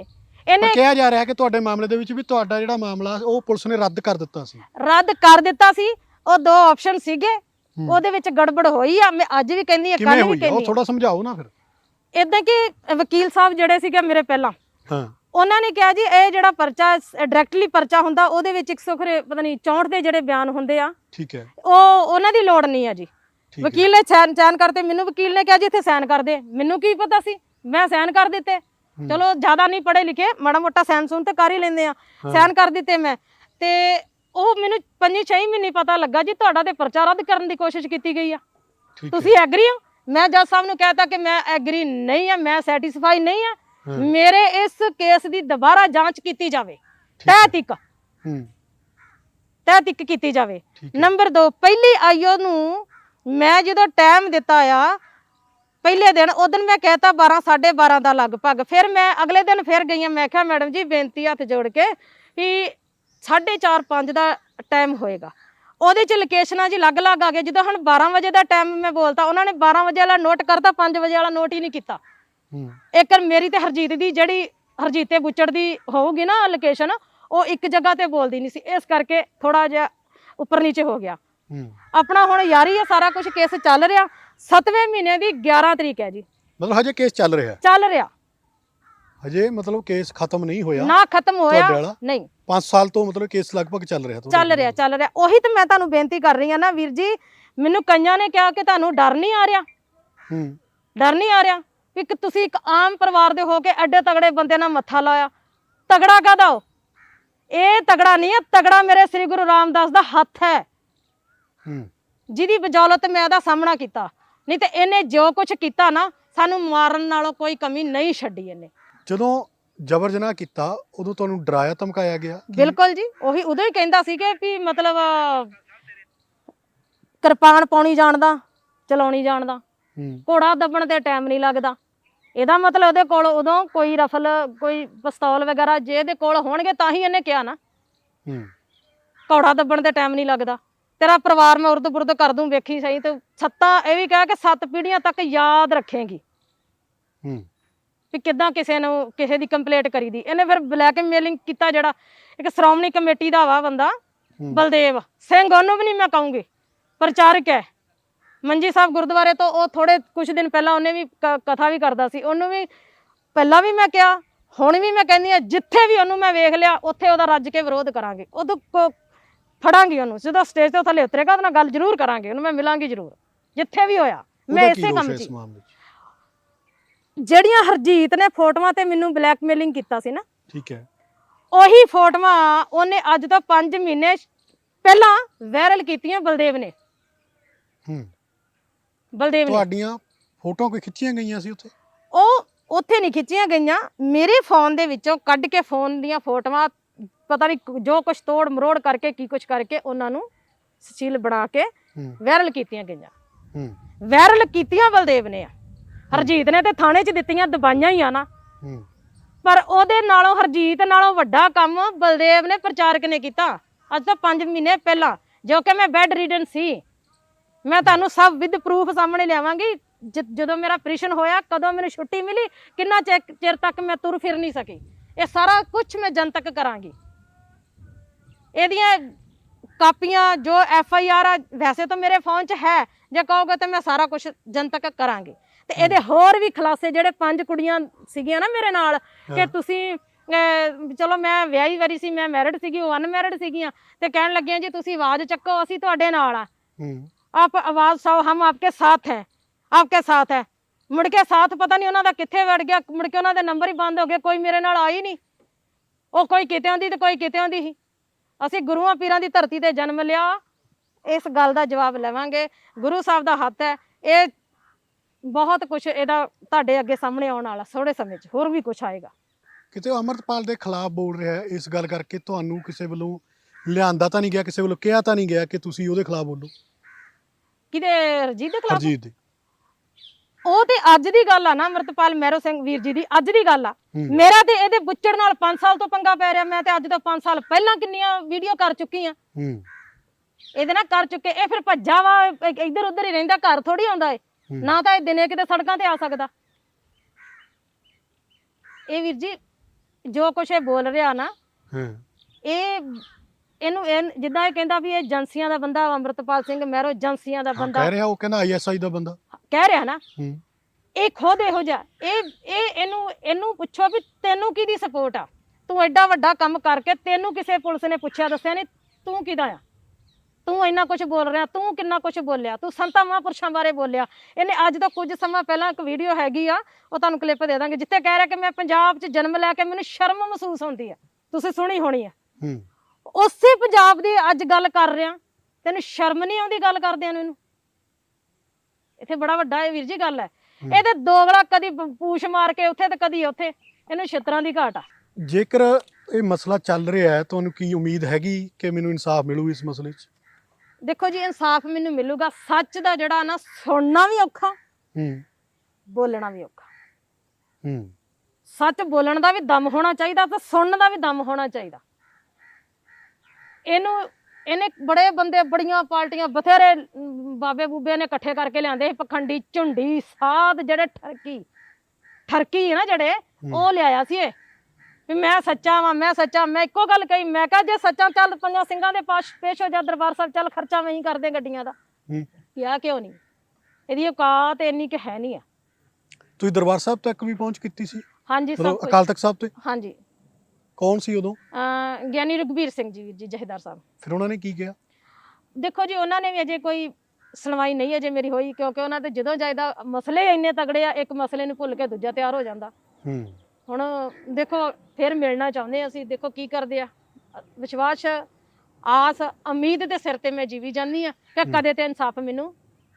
ਇਹਨੇ ਕਿਹਾ ਜਾ ਰਿਹਾ ਕਿ ਤੁਹਾਡੇ ਮਾਮਲੇ ਦੇ ਵਿੱਚ ਵੀ ਤੁਹਾਡਾ ਜਿਹੜਾ ਮਾਮਲਾ ਉਹ ਪੁਲਿਸ ਨੇ ਰੱਦ ਕਰ ਦਿੱਤਾ ਸੀ। ਰੱਦ ਕਰ ਦਿੱਤਾ ਸੀ। ਉਹ ਦੋ ਆਪਸ਼ਨ ਸੀਗੇ। ਉਹਦੇ ਵਿੱਚ ਗੜਬੜ ਹੋਈ ਆ। ਮੈਂ ਅੱਜ ਵੀ ਕਹਿੰਦੀ ਆ ਕਿਵੇਂ ਕੱਲ ਵੀ ਹੋਈ ਆ? ਉਹ ਕਹਿੰਦੀ ਥੋੜਾ ਸਮਝਾਓ ਨਾ ਫਿਰ। ਇਦਾਂ ਕਿ ਵਕੀਲ ਸਾਹਿਬ ਜਿਹੜੇ ਸੀਗੇ ਮੇਰੇ ਪਹਿਲਾਂ ਹਾਂ। ਉਹਨਾਂ ਨੇ ਕਿਹਾ ਜੀ ਇਹ ਜਿਹੜਾ ਪਰਚਾ ਡਾਇਰੈਕਟਲੀ ਪਰਚਾ ਹੁੰਦਾ ਉਹਦੇ ਵਿੱਚ 100 ਖਰੇ ਪਤਾ ਨਹੀਂ 64 ਦੇ ਜਿਹੜੇ ਬਿਆਨ ਹੁੰਦੇ ਆ ਠੀਕ ਹੈ। ਉਹ ਉਹਨਾਂ ਦੀ ਲੋੜ ਨਹੀਂ ਆ ਜੀ। ਵਕੀਲ ਨੇ ਸਾਈਨ ਸਾਈਨ ਕਰਤੇ ਮੈਨੂੰ ਵਕੀਲ ਨੇ ਕਿਹਾ ਜੀ ਇੱਥੇ ਸਾਈਨ ਕਰ ਦੇ। ਮੈਨੂੰ ਕੀ ਪਤਾ ਸੀ? ਮੈਂ ਸਾਈਨ ਕਰ ਦਿੱਤੇ। ਚਲੋ ਜ਼ਿਆਦਾ ਨਹੀਂ ਪੜ੍ਹੇ ਲਿਖੇ ਮਾੜਾ ਮੋਟਾ ਸਾਈਨ ਸੂਨ ਤੇ ਕਰ ਹੀ ਲੈਂਦੇ ਆ। ਸਾਈਨ ਕਰ ਦਿੱਤੇ ਮੈਂ। ਤੇ ਉਹ ਮੈਨੂੰ ਪੰਜੀ ਛੇ ਮਹੀਨੇ ਪਤਾ ਲੱਗਾ ਜੀ ਤੁਹਾਡਾ ਤੇ ਪਰਚਾ ਰੱਦ ਕਰਨ ਦੀ ਕੋਸ਼ਿਸ਼ ਕੀਤੀ ਗਈ ਆ। ਤੁਸੀਂ ਐਗਰੀ ਹੋ? ਮੈਂ ਜੱਜ ਸਾਹਿਬ ਨੂੰ ਕਹਿਤਾ ਕਿ ਮੈਂ ਐਗਰੀ ਨਹੀਂ ਆ ਮੈਂ ਸੈਟੀਸਫਾਈ ਨਹੀਂ ਆ। ਮੇਰੇ ਇਸ ਕੇਸ ਦੀ ਦੁਬਾਰਾ ਜਾਂਚ ਕੀਤੀ ਜਾਵੇ। ਤਹਿ ਤੱਕ ਹੂੰ। ਤਹਿ ਤੱਕ ਕੀਤੀ ਜਾਵੇ। ਨੰਬਰ 2 ਪਹਿਲੀ ਆਈਓ ਨੂੰ ਮੈਂ ਜਦੋਂ ਟਾਈਮ ਦਿੱਤਾ ਆ ਪਹਿਲੇ ਦਿਨ ਉਦੋਂ ਮੈਂ ਕਹਿਤਾ 12 12:30 ਦਾ ਲਗਭਗ। ਫਿਰ ਮੈਂ ਅਗਲੇ ਦਿਨ ਫਿਰ ਗਈ ਮੈਂ ਕਿਹਾ ਮੈਡਮ ਜੀ ਬੇਨਤੀ ਹੱਥ ਜੋੜ ਕੇ ਵੀ 4:30 5 ਦਾ ਟਾਈਮ ਹੋਏਗਾ। ਉਹਦੇ ਚ ਲੋਕੇਸ਼ਨਾਂ ਜੀ ਅਲੱਗ-ਅਲੱਗ ਆ ਗਏ। ਜਦੋਂ ਹੁਣ 12 ਵਜੇ ਦਾ ਟਾਈਮ ਮੈਂ ਬੋਲਤਾ ਉਹਨਾਂ ਨੇ 12 ਵਜੇ ਵਾਲਾ ਨੋਟ ਕਰਤਾ 5 ਵਜੇ ਵਾਲਾ ਨੋਟ ਹੀ ਨਹੀਂ ਕੀਤਾ। ਇੱਕ ਮੇਰੀ ਤੇ ਹਰਜੀਤ ਦੀ ਜਿਹੜੀ ਹਰਜੀਤੇ ਬੁੱਚੜ ਦੀ ਹੋਊਗੀ ਨਾ ਲੋਕੇਸ਼ਨ ਉਹ ਇੱਕ ਜਗ੍ਹਾ ਤੇ ਬੋਲਦੀ ਨਹੀਂ ਸੀ। ਇਸ ਕਰਕੇ ਥੋੜਾ ਜਿਹਾ ਉੱਪਰ ਨੀਚੇ ਹੋ ਗਿਆ। ਆਪਣਾ ਹੁਣ ਯਾਰੀ ਹੈ ਸਾਰਾ ਕੁਝ ਕੇਸ ਚੱਲ ਰਿਹਾ। 7ਵੇਂ ਮਹੀਨੇ ਦੀ 11 ਤਰੀਕ ਹੈ ਜੀ। ਮਤਲਬ ਹਜੇ ਕੇਸ ਚੱਲ ਰਿਹਾ। ਚੱਲ ਰਿਹਾ। ਹਜੇ ਮਤਲਬ ਕੇਸ ਖਤਮ ਨਹੀਂ ਹੋਇਆ। ਨਾ ਖਤਮ ਹੋਇਆ? ਨਹੀਂ। 5 ਸਾਲ ਤੋਂ ਮਤਲਬ ਕੇਸ ਲਗਭਗ ਚੱਲ ਰਿਹਾ ਚੱਲ ਰਿਹਾ ਚੱਲ ਰਿਹਾ। ਉਹੀ ਤਾਂ ਮੈਂ ਤੁਹਾਨੂੰ ਬੇਨਤੀ ਕਰ ਰਹੀ ਹਾਂ ਨਾ ਵੀਰ ਜੀ ਮੈਨੂੰ ਕਈਆਂ ਨੇ ਕਿਹਾ ਕਿ ਤੁਹਾਨੂੰ ਡਰ ਨਹੀਂ ਆ ਰਿਹਾ। ਹੂੰ। ਡਰ ਨਹੀਂ ਆ ਰਿਹਾ ਵੀ ਕਿ ਤੁਸੀਂ ਇੱਕ ਆਮ ਪਰਿਵਾਰ ਦੇ ਹੋ ਕੇ ਐਡੇ ਤਗੜੇ ਬੰਦੇ ਨਾਲ ਮੱਥਾ ਲਾਇਆ। ਤਗੜਾ ਕਾਹਦਾ ਹੋ? ਇਹ ਤਗੜਾ ਨਹੀਂ ਹੈ ਤਗੜਾ ਮੇਰੇ ਸ੍ਰੀ ਗੁਰੂ ਰਾਮਦਾਸ ਦਾ ਹੱਥ ਹੂੰ। ਜਿਹਦੀ ਬਦੌਲਤ ਮੈਂ ਇਹਦਾ ਸਾਹਮਣਾ ਕੀਤਾ। ਨਹੀਂ ਤੇ ਇਹਨੇ ਜੋ ਕੁਝ ਕੀਤਾ ਨਾ ਸਾਨੂੰ ਮਾਰਨ ਨਾਲੋਂ ਕੋਈ ਕਮੀ ਨਹੀਂ ਛੱਡੀ ਇਹਨੇ। ਜਦੋਂ ਜਬਰ ਜਨਾਹ ਕੀਤਾ ਉਦੋਂ ਤੁਹਾਨੂੰ ਡਰਾਇਆ ਧਮਕਾਇਆ ਗਿਆ? ਬਿਲਕੁਲ ਜੀ। ਉਹੀ ਉਦੋਂ ਹੀ ਕਹਿੰਦਾ ਸੀ ਕਿ ਵੀ ਮਤਲਬ ਕਿਰਪਾਨ ਪਾਉਣੀ ਜਾਣਦਾ ਚਲਾਉਣੀ ਜਾਣਦਾ। ਘੋੜਾ ਦੱਬਣ ਤੇ ਟਾਈਮ ਨਹੀਂ ਲੱਗਦਾ। ਇਹਦਾ ਮਤਲਬ ਉਹਦੇ ਕੋਲ ਉਦੋਂ ਕੋਈ ਰਫਲ ਕੋਈ ਪਿਸਤੌਲ ਵਗੈਰਾ ਜੇ ਇਹਦੇ ਕੋਲ ਹੋਣਗੇ ਤਾਂ ਹੀ ਇਹਨੇ ਕਿਹਾ ਨਾ। ਹੂੰ। ਘੋੜਾ ਦੱਬਣ ਤੇ ਟਾਈਮ ਨਹੀਂ ਲੱਗਦਾ। ਤੇਰਾ ਪਰਿਵਾਰ ਮੈਂ ਉਰਦ ਬੁਰਦ ਕਰ ਦੂੰ ਵੇਖੀ ਸਹੀ ਤੇ ਸੱਤਾ ਇਹ ਵੀ ਕਹਿ ਕਿ ਸੱਤ ਪੀੜ੍ਹੀਆਂ ਤੱਕ ਯਾਦ ਰੱਖੇਗੀ। ਹੂੰ। ਵੀ ਕਿੱਦਾਂ ਕਿਸੇ ਨੂੰ ਕਿਸੇ ਦੀ ਕੰਪਲੇਂਟ ਕਰੀਦੀ। ਇਹਨੇ ਫਿਰ ਬਲੈਕਮੇਲਿੰਗ ਕੀਤਾ ਜਿਹੜਾ ਇੱਕ ਸ਼੍ਰੋਮਣੀ ਕਮੇਟੀ ਦਾ ਵਾ ਬੰਦਾ। ਬਲਦੇਵ। ਸਿੰਘ ਉਹਨੂੰ ਵੀ ਨਹੀਂ ਮੈਂ ਕਹੂੰਗੀ ਪ੍ਰਚਾਰਕ ਹੈ। ਮੰਜੀ ਸਾਹਿਬ ਗੁਰਦੁਆਰੇ ਤੋਂ ਉਹ ਥੋੜੇ ਕੁਝ ਦਿਨ ਪਹਿਲਾਂ ਉਹਨੇ ਵੀ ਕਥਾ ਵੀ ਕਰਦਾ ਸੀ। ਉਹਨੂੰ ਵੀ ਪਹਿਲਾਂ ਵੀ ਮੈਂ ਕਿਹਾ ਹੁਣ ਵੀ ਮੈਂ ਕਹਿੰਦੀ ਆ ਜਿੱਥੇ ਵੀ ਉਹਨੂੰ ਮੈਂ ਵੇਖ ਲਿਆ ਉੱਥੇ ਉਹਦਾ ਰੱਜ ਕੇ ਵਿਰੋਧ ਕਰਾਂਗੇ। ਉਦੋਂ ਫੜਾਂਗੇ ਉਹਨੂੰ ਜਦੋਂ ਸਟੇਜ ਤੋਂ ਥੱਲੇ ਉਤਰੇਗਾ ਉਹਦੇ ਨਾਲ ਗੱਲ ਜ਼ਰੂਰ ਕਰਾਂਗੇ ਉਹਨੂੰ ਮੈਂ ਮਿਲਾਂਗੀ ਜ਼ਰੂਰ ਜਿੱਥੇ ਵੀ ਹੋਇਆ ਮੈਂ ਇਸੇ ਕੰਮ 'ਚ ਜਿਹੜੀਆਂ ਹਰਜੀਤ ਨੇ ਫੋਟੋਆਂ ਤੇ ਮੈਨੂੰ ਬਲੈਕਮੇਲਿੰਗ ਕੀਤਾ ਸੀ ਨਾ ਠੀਕ ਹੈ। ਉਹੀ ਫੋਟੋਆਂ ਉਹਨੇ ਅੱਜ ਤੋਂ 5 ਮਹੀਨੇ ਪਹਿਲਾਂ ਵਾਇਰਲ ਕੀਤੀਆਂ ਬਲਦੇਵ ਨੇ। ਹੂੰ। ਬਲਦੇਵ ਨੇ। ਤੁਹਾਡੀਆਂ ਫੋਟੋਆਂ ਕੋਈ ਖਿੱਚੀਆਂ ਗਈਆਂ ਸੀ ਉੱਥੇ? ਉਹ ਉੱਥੇ ਨਹੀਂ ਖਿੱਚੀਆਂ ਗਈਆਂ ਮੇਰੇ ਫੋਨ ਦੇ ਵਿੱਚੋਂ ਕੱਢ ਕੇ ਫੋਨ ਦੀਆਂ ਫੋਟੋਆਂ ਪਤਾ ਨਹੀਂ ਜੋ ਕੁਝ ਤੋੜ ਮਰੋੜ ਕਰਕੇ ਕੀ ਕੁਝ ਕਰਕੇ ਉਹਨਾਂ ਨੂੰ ਸਚੀਲ ਬਣਾ ਕੇ ਵਾਇਰਲ ਕੀਤੀਆਂ ਗਈਆਂ। ਹੂੰ। ਵਾਇਰਲ ਕੀਤੀਆਂ ਬਲਦੇਵ ਨੇ ਆ। ਹਰਜੀਤ ਨੇ ਤੇ ਥਾਣੇ 'ਚ ਦਿੱਤੀਆਂ ਦਬਾਈਆਂ ਹੀ ਆ ਨਾ। ਪਰ ਉਹਦੇ ਨਾਲੋਂ ਹਰਜੀਤ ਨਾਲੋਂ ਵੱਡਾ ਕੰਮ ਬਲਦੇਵ ਨੇ ਪ੍ਰਚਾਰਕ ਨੇ ਕੀਤਾ? ਅੱਜ ਤੋਂ 5 ਮਹੀਨੇ ਪਹਿਲਾਂ ਜੋ ਕਿ ਮੈਂ ਬੈੱਡ ਰੀਡਨ ਸੀ। ਮੈਂ ਤੁਹਾਨੂੰ ਸਭ ਵਿਦ ਪ੍ਰੂਫ ਸਾਹਮਣੇ ਲਿਆਵਾਂਗੀ। ਜਦੋਂ ਮੇਰਾ ਆਪਰੇਸ਼ਨ ਹੋਇਆ ਕਦੋਂ ਮੈਨੂੰ ਛੁੱਟੀ ਮਿਲੀ ਕਿੰਨਾ ਚਿਰ ਤੱਕ ਮੈਂ ਤੁਰ ਫਿਰ ਨਹੀਂ ਸਕੀ। ਇਹ ਸਾਰਾ ਕੁਝ ਮੈਂ ਜਨਤਕ ਕਰਾਂਗੀ। ਇਹਦੀਆਂ ਕਾਪੀਆਂ ਜੋ ਐਫ ਆਈ ਆਰ ਆ ਵੈਸੇ ਤਾਂ ਮੇਰੇ ਫੋਨ 'ਚ ਹੈ। ਜੇ ਕਹੋਗੇ ਤਾਂ ਮੈਂ ਸਾਰਾ ਕੁਝ ਜਨਤਕ ਕਰਾਂਗੀ। ਤੇ ਇਹਦੇ ਹੋਰ ਵੀ ਖਲਾਸੇ ਜਿਹੜੇ ਪੰਜ ਕੁੜੀਆਂ ਸੀਗੀਆਂ ਨਾ ਮੇਰੇ ਨਾਲ ਕਿ ਤੁਸੀਂ ਚਲੋ ਮੈਂ ਵਿਆਹੀ ਵਾਰੀ ਸੀ ਮੈਂ ਮੈਰਿਡ ਸੀਗੀ ਉਹ ਅਨਮੈਰਿਡ ਸੀਗੀਆਂ। ਤੇ ਕਹਿਣ ਲੱਗੀਆਂ ਜੀ ਤੁਸੀਂ ਆਵਾਜ਼ ਚੱਕੋ ਅਸੀਂ ਤੁਹਾਡੇ ਨਾਲ ਆ। ਆਪ ਆਵਾਜ਼ ਸੌ ਹਮ ਆਪਕੇ ਸਾਥ ਹੈ। ਆਪਕੇ ਸਾਥ ਹੈ। ਮੁੜ ਕੇ ਸਾਥ ਪਤਾ ਨਹੀਂ ਉਹਨਾਂ ਦਾ ਕਿੱਥੇ ਵੜ ਗਿਆ ਮੁੜ ਕੇ ਉਹਨਾਂ ਦੇ ਨੰਬਰ ਹੀ ਬੰਦ ਹੋ ਗਏ ਕੋਈ ਮੇਰੇ ਨਾਲ ਆਈ ਨਹੀਂ। ਉਹ ਕੋਈ ਕਿਤੇ ਆਉਂਦੀ ਤੇ ਕੋਈ ਕਿਤੇ ਆਉਂਦੀ ਸੀ ਅਸੀਂ ਗੁਰੂਆਂ ਪੀਰਾਂ ਦੀ ਧਰਤੀ ਤੇ ਜਨਮ ਲਿਆ। ਇਸ ਗੱਲ ਦਾ ਜਵਾਬ ਲਵਾਂਗੇ। ਗੁਰੂ ਸਾਹਿਬ ਦਾ ਹੱਥ ਹੈ। ਇਹ ਬਹੁਤ ਕੁਝ ਇਹਦਾ ਤੁਹਾਡੇ ਅੱਗੇ ਸਾਹਮਣੇ ਆਉਣ ਵਾਲਾ ਥੋੜੇ ਸਮੇਂ 'ਚ ਹੋਰ ਵੀ ਕੁਝ ਆਏਗਾ। ਕਿਤੇ ਉਹ ਅਮਰਤਪਾਲ ਦੇ ਖਿਲਾਫ ਬੋਲ ਰਿਹਾ ਹੈ ਇਸ ਗੱਲ ਕਰਕੇ ਤੁਹਾਨੂੰ ਕਿਸੇ ਵੱਲੋਂ ਲਿਆਂਦਾ ਤਾਂ ਨਹੀਂ ਗਿਆ ਕਿਸੇ ਵੱਲੋਂ ਕਿਹਾ ਤਾਂ ਨਹੀਂ ਗਿਆ ਕਿ ਤੁਸੀਂ ਉਹਦੇ ਖਿਲਾਫ ਬੋਲੋ। ਕਿਤੇ ਰਜੀਤ ਦੇ ਖਿਲਾਫ? ਹਰਜੀਤ ਦੇ। ਉਹ ਤੇ ਅੱਜ ਦੀ ਗੱਲ ਆ ਨਾ ਅਮਰਤਪਾਲ ਮੈਰੋ ਸਿੰਘ ਵੀਰ ਜੀ ਦੀ ਅੱਜ ਦੀ ਗੱਲ ਆ। ਮੇਰਾ ਤੇ ਇਹਦੇ ਬੁੱਚੜ ਨਾਲ 5 ਸਾਲ ਤੋਂ ਪੰਗਾ ਪੈ ਰਿਹਾ ਮੈਂ ਤੇ ਅੱਜ ਤੋਂ 5 ਸਾਲ ਪਹਿਲਾਂ ਕਿੰਨੀਆਂ ਵੀਡੀਓ ਕਰ ਚੁੱਕੀ ਆ। ਇਹਦੇ ਨਾਲ ਕਰ ਚੁੱਕੇ ਇਹ ਫਿਰ ਭੱਜਾ ਵਾ ਇੱਧਰ ਉੱਧਰ ਹੀ ਰਹਿੰਦਾ ਘਰ ਥੋੜੀ ਆਉਂਦਾ ਏ। ਨਾ ਤਾਂ ਇਹ ਦਿਨੇ ਕਿਤੇ ਸੜਕਾਂ ਤੇ ਆ ਸਕਦਾ। ਇਹ ਵੀਰ ਜੀ ਜੋ ਕੁਛ ਇਹ ਬੋਲ ਰਿਹਾ ਨਾ ਹਾਂ। ਇਹ ਇਹਨੂੰ ਇਹ ਜਿੱਦਾਂ ਇਹ ਕਹਿੰਦਾ ਵੀ ਇਹ ਏਜੰਸੀਆਂ ਦਾ ਬੰਦਾ ਅੰਮ੍ਰਿਤਪਾਲ ਸਿੰਘ ਮਹਿਰੋ ਏਜੰਸੀਆਂ ਦਾ ਬੰਦਾ। ਕਹਿ ਰਿਹਾ ਉਹ ਕਹਿੰਦਾ ਆਈਐਸਆਈ ਦਾ ਬੰਦਾ। ਕਹਿ ਰਿਹਾ ਨਾ। ਹੂੰ। ਇਹ ਖੁਦ ਇਹੋ ਜਿਹਾ ਇਹ ਇਹ ਇਹਨੂੰ ਇਹਨੂੰ ਪੁੱਛੋ ਵੀ ਤੈਨੂੰ ਕਿਹਦੀ ਸਪੋਰਟ ਆ? ਤੂੰ ਐਡਾ ਵੱਡਾ ਕੰਮ ਕਰਕੇ ਤੈਨੂੰ ਕਿਸੇ ਪੁਲਿਸ ਨੇ ਪੁੱਛਿਆ ਦੱਸਿਆ ਨਹੀਂ ਤੂੰ ਕਿਹਦਾ ਆ? ਤੂੰ ਇੰਨਾ ਕੁਝ ਬੋਲ ਰਿਹਾ ਤੂੰ ਕਿੰਨਾ ਕੁਝ ਬੋਲਿਆ? ਤੂੰ ਸੰਤਾਂ ਮਹਾਂਪੁਰਸ਼ਾਂ ਬਾਰੇ ਬੋਲਿਆ। ਇਹਨੇ ਅੱਜ ਤੋਂ ਕੁਝ ਸਮਾਂ ਪਹਿਲਾਂ ਇੱਕ ਵੀਡੀਓ ਹੈਗੀ ਆ ਉਹ ਤੁਹਾਨੂੰ ਕਲਿੱਪ ਦੇ ਦਾਂਗੇ ਜਿੱਥੇ ਕਹਿ ਰਿਹਾ ਕਿ ਮੈਂ ਪੰਜਾਬ 'ਚ ਜਨਮ ਲੈ ਕੇ ਮੈਨੂੰ ਸ਼ਰਮ ਮਹਿਸੂਸ ਹੁੰਦੀ ਆ। ਤੁਸੀਂ ਸੁਣੀ ਹੋਣੀ ਆ। ਹੂੰ। ਉਸੇ ਪੰਜਾਬ ਦੀ ਅੱਜ ਗੱਲ ਕਰ ਰਿਹਾ। ਤੈਨੂੰ ਸ਼ਰਮ ਨਹੀਂ ਆਉਂਦੀ ਗੱਲ ਕਰਦਿਆਂ ਨੂੰ ਇਹਨੂੰ? ਇੱਥੇ ਬੜਾ ਵੱਡਾ ਇਹ ਵੀਰ ਜੀ ਗੱਲ ਹੈ। ਇਹਦੇ ਦੋਗਲਾ ਕਦੀ ਪੂਛ ਮਾਰ ਕੇ ਉੱਥੇ ਤੇ ਕਦੀ ਉੱਥੇ। ਇਹਨੂੰ ਛਿੱਤਰਾਂ ਦੀ ਘਾਟ ਆ। ਜੇਕਰ ਇਹ ਮਸਲਾ ਚੱਲ ਰਿਹਾ ਹੈ ਤੁਹਾਨੂੰ ਕੀ ਉਮੀਦ ਹੈਗੀ ਕਿ ਮੈਨੂੰ ਇਨਸਾਫ ਮਿਲੂ ਇਸ ਮਸਲੇ 'ਚ? ਦੇਖੋ ਜੀ ਇਨਸਾਫ ਮੈਨੂੰ ਮਿਲੂਗਾ। ਸੱਚ ਦਾ ਜਿਹੜਾ ਨਾ ਸੁਣਨਾ ਵੀ ਔਖਾ ਹੂੰ। ਬੋਲਣਾ ਵੀ ਔਖਾ। ਹੂੰ। ਸੱਚ ਬੋਲਣ ਦਾ ਵੀ ਦਮ ਹੋਣਾ ਚਾਹੀਦਾ ਤੇ ਸੁਣਨ ਦਾ ਵੀ ਦਮ ਹੋਣਾ ਚਾਹੀਦਾ। ਇਹਨੂੰ ਇਹਨੇ ਬੜੇ ਬੰਦੇ ਬੜੀਆਂ ਪਾਰਟੀਆਂ ਬਥੇਰੇ ਬਾਬੇ ਬੂਬੇ ਨੇ ਇਕੱਠੇ ਕਰਕੇ ਲਿਆਂਦੇ ਸੀ ਪਖੰਡੀ ਝੁੰਡੀ ਸਾਧ ਜਿਹੜੇ ਠਰਕੀ ਠਰਕੀ ਹੈ ਨਾ ਜਿਹੜੇ ਉਹ ਲਿਆਇਆ ਸੀ ਇਹ। ਵੀ ਮੈਂ ਸੱਚਾ ਵਾਂ ਮੈਂ ਸੱਚਾ ਮੈਂ ਇੱਕੋ ਗੱਲ ਕਹੀ ਮੈਂ ਕਿਹਾ ਜੇ ਸੱਚਾ ਚੱਲ ਪੰਜਾਂ ਸਿੰਘਾਂ ਦੇ ਪਾਸ ਪੇਸ਼ ਹੋ ਜਾ ਦਰਬਾਰ ਸਾਹਿਬ ਚੱਲ ਖਰਚਾ ਮੈਂ ਹੀ ਕਰਦੇ ਗੱਡੀਆਂ ਦਾ। ਹੂੰ। ਕਿਹਾ ਕਿਉਂ ਨਹੀਂ? ਇਹਦੀ ਔਕਾਤ ਇੰਨੀ ਕਿ ਹੈ ਨਹੀਂ ਆ। ਤੁਸੀਂ ਦਰਬਾਰ ਸਾਹਿਬ ਤੱਕ ਵੀ ਪਹੁੰਚ ਕੀਤੀ ਸੀ? ਹਾਂਜੀ ਸਭ ਅਕਾਲ ਤਖਤ ਸਾਹਿਬ ਤੇ? ਹਾਂਜੀ। ਕੌਣ ਸੀ ਉਦੋਂ? ਅਹ ਗਿਆਨੀ ਰਘਬੀਰ ਸਿੰਘ ਜੀ ਵੀਰ ਜੀ ਜਹੇਦਾਰ ਸਾਹਿਬ। ਫਿਰ ਉਹਨਾਂ ਨੇ ਕੀ ਕਿਹਾ? ਦੇਖੋ ਜੀ ਉਹਨਾਂ ਨੇ ਵੀ ਅਜੇ ਕੋਈ ਸੁਣਵਾਈ ਨਹੀਂ ਅਜੇ ਮੇਰੀ ਹੋਈ ਕਿਉਂਕਿ ਉਹਨਾਂ ਦੇ ਜਦੋਂ ਜਾਇਦਾ ਮਸਲੇ ਇੰਨੇ ਤਗੜੇ ਆ ਇੱਕ ਮਸਲੇ ਨੂੰ ਭੁੱਲ ਕੇ ਦੂਜਾ ਤਿਆਰ ਹੋ ਜਾਂਦਾ। ਹੂੰ। ਹੁਣ ਦੇਖੋ ਫਿਰ ਮਿਲਣਾ ਚਾਹੁੰਦੇ ਅਸੀਂ ਦੇਖੋ ਕੀ ਕਰਦੇ ਆ। ਅ- ਵਿਸ਼ਵਾਸ ਆਸ ਉਮੀਦ ਦੇ ਸਿਰ ਤੇ ਮੈਂ ਜੀਵੀ ਜਾਂਦੀ ਆ ਕਿ ਕਦੇ ਤੇ ਇਨਸਾਫ ਮੈਨੂੰ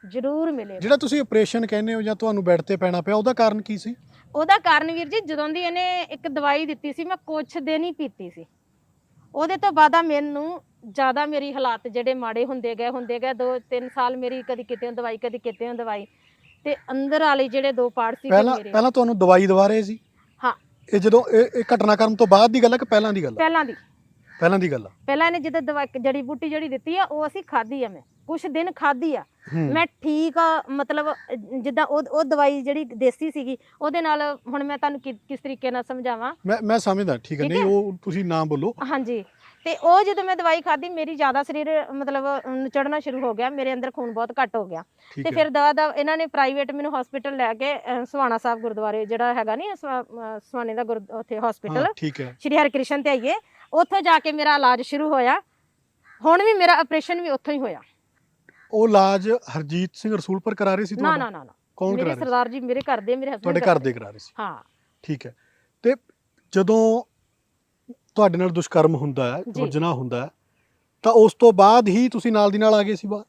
ਜ਼ਰੂਰ ਮਿਲੇਗਾ ਜਿਹੜਾ ਤੁਸੀਂ ਆਪਰੇਸ਼ਨ ਕਹਿੰਦੇ ਹੋ ਜਾਂ ਤੁਹਾਨੂੰ ਬੈੱਡ ਤੇ ਪੈਣਾ ਪਿਆ ਉਹਦਾ ਕਾਰਨ ਕੀ ਸੀ? ਉਹਦਾ ਕਾਰਨ ਵੀਰ ਜੀ ਜਦੋਂ ਦੀ ਇਹਨੇ ਇੱਕ ਦਵਾਈ ਦਿੱਤੀ ਸੀ ਮੈਂ ਕੁਛ ਦਿਨ ਹੀ ਪੀਤੀ ਸੀ। ਉਹਦੇ ਤੋਂ ਬਾਅਦ ਆ ਮੈਨੂੰ ਜ਼ਿਆਦਾ ਮੇਰੀ ਹਾਲਾਤ ਜਿਹੜੇ ਮਾੜੇ ਹੁੰਦੇ ਗਏ ਹੁੰਦੇ ਗਏ 2-3 ਸਾਲ ਮੇਰੀ ਕਦੀ ਕਿਤੇ ਦਵਾਈ ਕਦੀ ਕਿਤੇ ਦਵਾਈ। ਤੇ ਅੰਦਰ ਵਾਲੇ ਜਿਹੜੇ ਦੋ ਪਾਰਟ ਸੀ ਪਹਿਲਾਂ ਪਹਿਲਾਂ ਤੁਹਾਨੂੰ ਦਵਾਈ ਦਵਾ ਰਹੇ ਸੀ? ਹਾਂ। ਇਹ ਜਦੋਂ ਇਹ ਇਹ ਘਟਨਾਕ੍ਰਮ ਤੋਂ ਬਾਅਦ ਦੀ ਗੱਲ ਹੈ ਕਿ ਪਹਿਲਾਂ ਦੀ ਗੱਲ ਹੈ ਪਹਿਲਾਂ ਦੀ। ਪਹਿਲਾਂ ਦੀ ਗੱਲ ਆ। ਪਹਿਲਾਂ ਇਹਨੇ ਜਦੋਂ ਦਵਾਈ ਜੜੀ ਬੂਟੀ ਜਿਹੜੀ ਦਿੱਤੀ ਆ ਉਹ ਅਸੀਂ ਖਾਧੀ ਆ ਮੈਂ। ਕੁਛ ਦਿਨ ਖਾਧੀ ਆ। ਮੈਂ ਠੀਕ ਆ ਮਤਲਬ ਜਿੱਦਾਂ ਉਹ ਉਹ ਦਵਾਈ ਜਿਹੜੀ ਦੇਸੀ ਸੀਗੀ ਉਹਦੇ ਨਾਲ ਹੁਣ ਮੈਂ ਤੁਹਾਨੂੰ ਕਿਸ ਤਰੀਕੇ ਨਾਲ ਸਮਝਾਵਾਂ? ਮੈਂ ਮੈਂ ਸਮਝਦਾ ਠੀਕ ਹੈ ਨਹੀਂ। ਉਹ ਤੁਸੀਂ ਨਾ ਬੋਲੋ। ਹਾਂਜੀ। ਤੇ ਉਹ ਜਦੋਂ ਮੈਂ ਦਵਾਈ ਖਾਧੀ ਮੇਰੀ ਜ਼ਿਆਦਾ ਸਰੀਰ ਮਤਲਬ ਚੜਨਾ ਸ਼ੁਰੂ ਹੋ ਗਿਆ। ਮੇਰੇ ਅੰਦਰ ਖੂਨ ਬਹੁਤ ਘੱਟ ਹੋ ਗਿਆ। ਤੇ ਫਿਰ ਦਵਾ ਦਾ ਇਹਨਾਂ ਨੇ ਪ੍ਰਾਈਵੇਟ ਮੈਨੂੰ ਹਸਪੀਟਲ ਲੈ ਕੇ ਸੁਹਾਣਾ ਸਾਹਿਬ ਗੁਰਦੁਆਰੇ ਜਿਹੜਾ ਹੈਗਾ ਨਹੀਂ ਸੁਹਾਣੇ ਦਾ ਉੱਥੇ ਹਸਪੀਟਲ ਸ਼੍ਰੀ ਹਰਿਕ੍ਰਿਸ਼ਨ ਤੇ ਆਈਏ। ਉੱਥੋਂ ਜਾ ਕੇ ਮੇਰਾ ਇਲਾਜ ਸ਼ੁਰੂ ਹੋਇਆ। ਹੁਣ ਵੀ ਮੇਰਾ ਆਪਰੇਸ਼ਨ ਵੀ ਉੱਥੋਂ ਹੀ ਹੋਇਆ। ਉਹ ਇਲਾਜ ਹਰਜੀਤ ਸਿੰਘ ਰਸੂਲਪੁਰ ਕਰਾ ਰਹੇ ਸੀ ਨਾ ਨਾ ਨਾ ਨਾ। ਕੌਣ ਮੇਰੇ ਕਰਾ ਰਿਹਾ ਸੀ? ਸਰਦਾਰ ਜੀ ਮੇਰੇ ਘਰ ਦੇ ਮੇਰੇ ਹਸਬੰਦ ਤੁਹਾਡੇ ਘਰ ਦੇ। ਕਰਾ ਰਹੇ ਸੀ। ਹਾਂ। ਠੀਕ ਹੈ। ਤੇ ਜਦੋਂ ਤੁਹਾਡੇ ਨਾਲ ਦੁਸ਼ਕਰਮ ਹੁੰਦਾ ਹੈ ਜੀ। ਰੁਜਨਾ ਹੁੰਦਾ ਹੈ ਤਾਂ ਉਸ ਤੋਂ ਬਾਅਦ ਹੀ ਤੁਸੀਂ ਨਾਲ ਦੀ ਨਾਲ ਆ ਗਏ ਸੀ ਬਾਹਰ?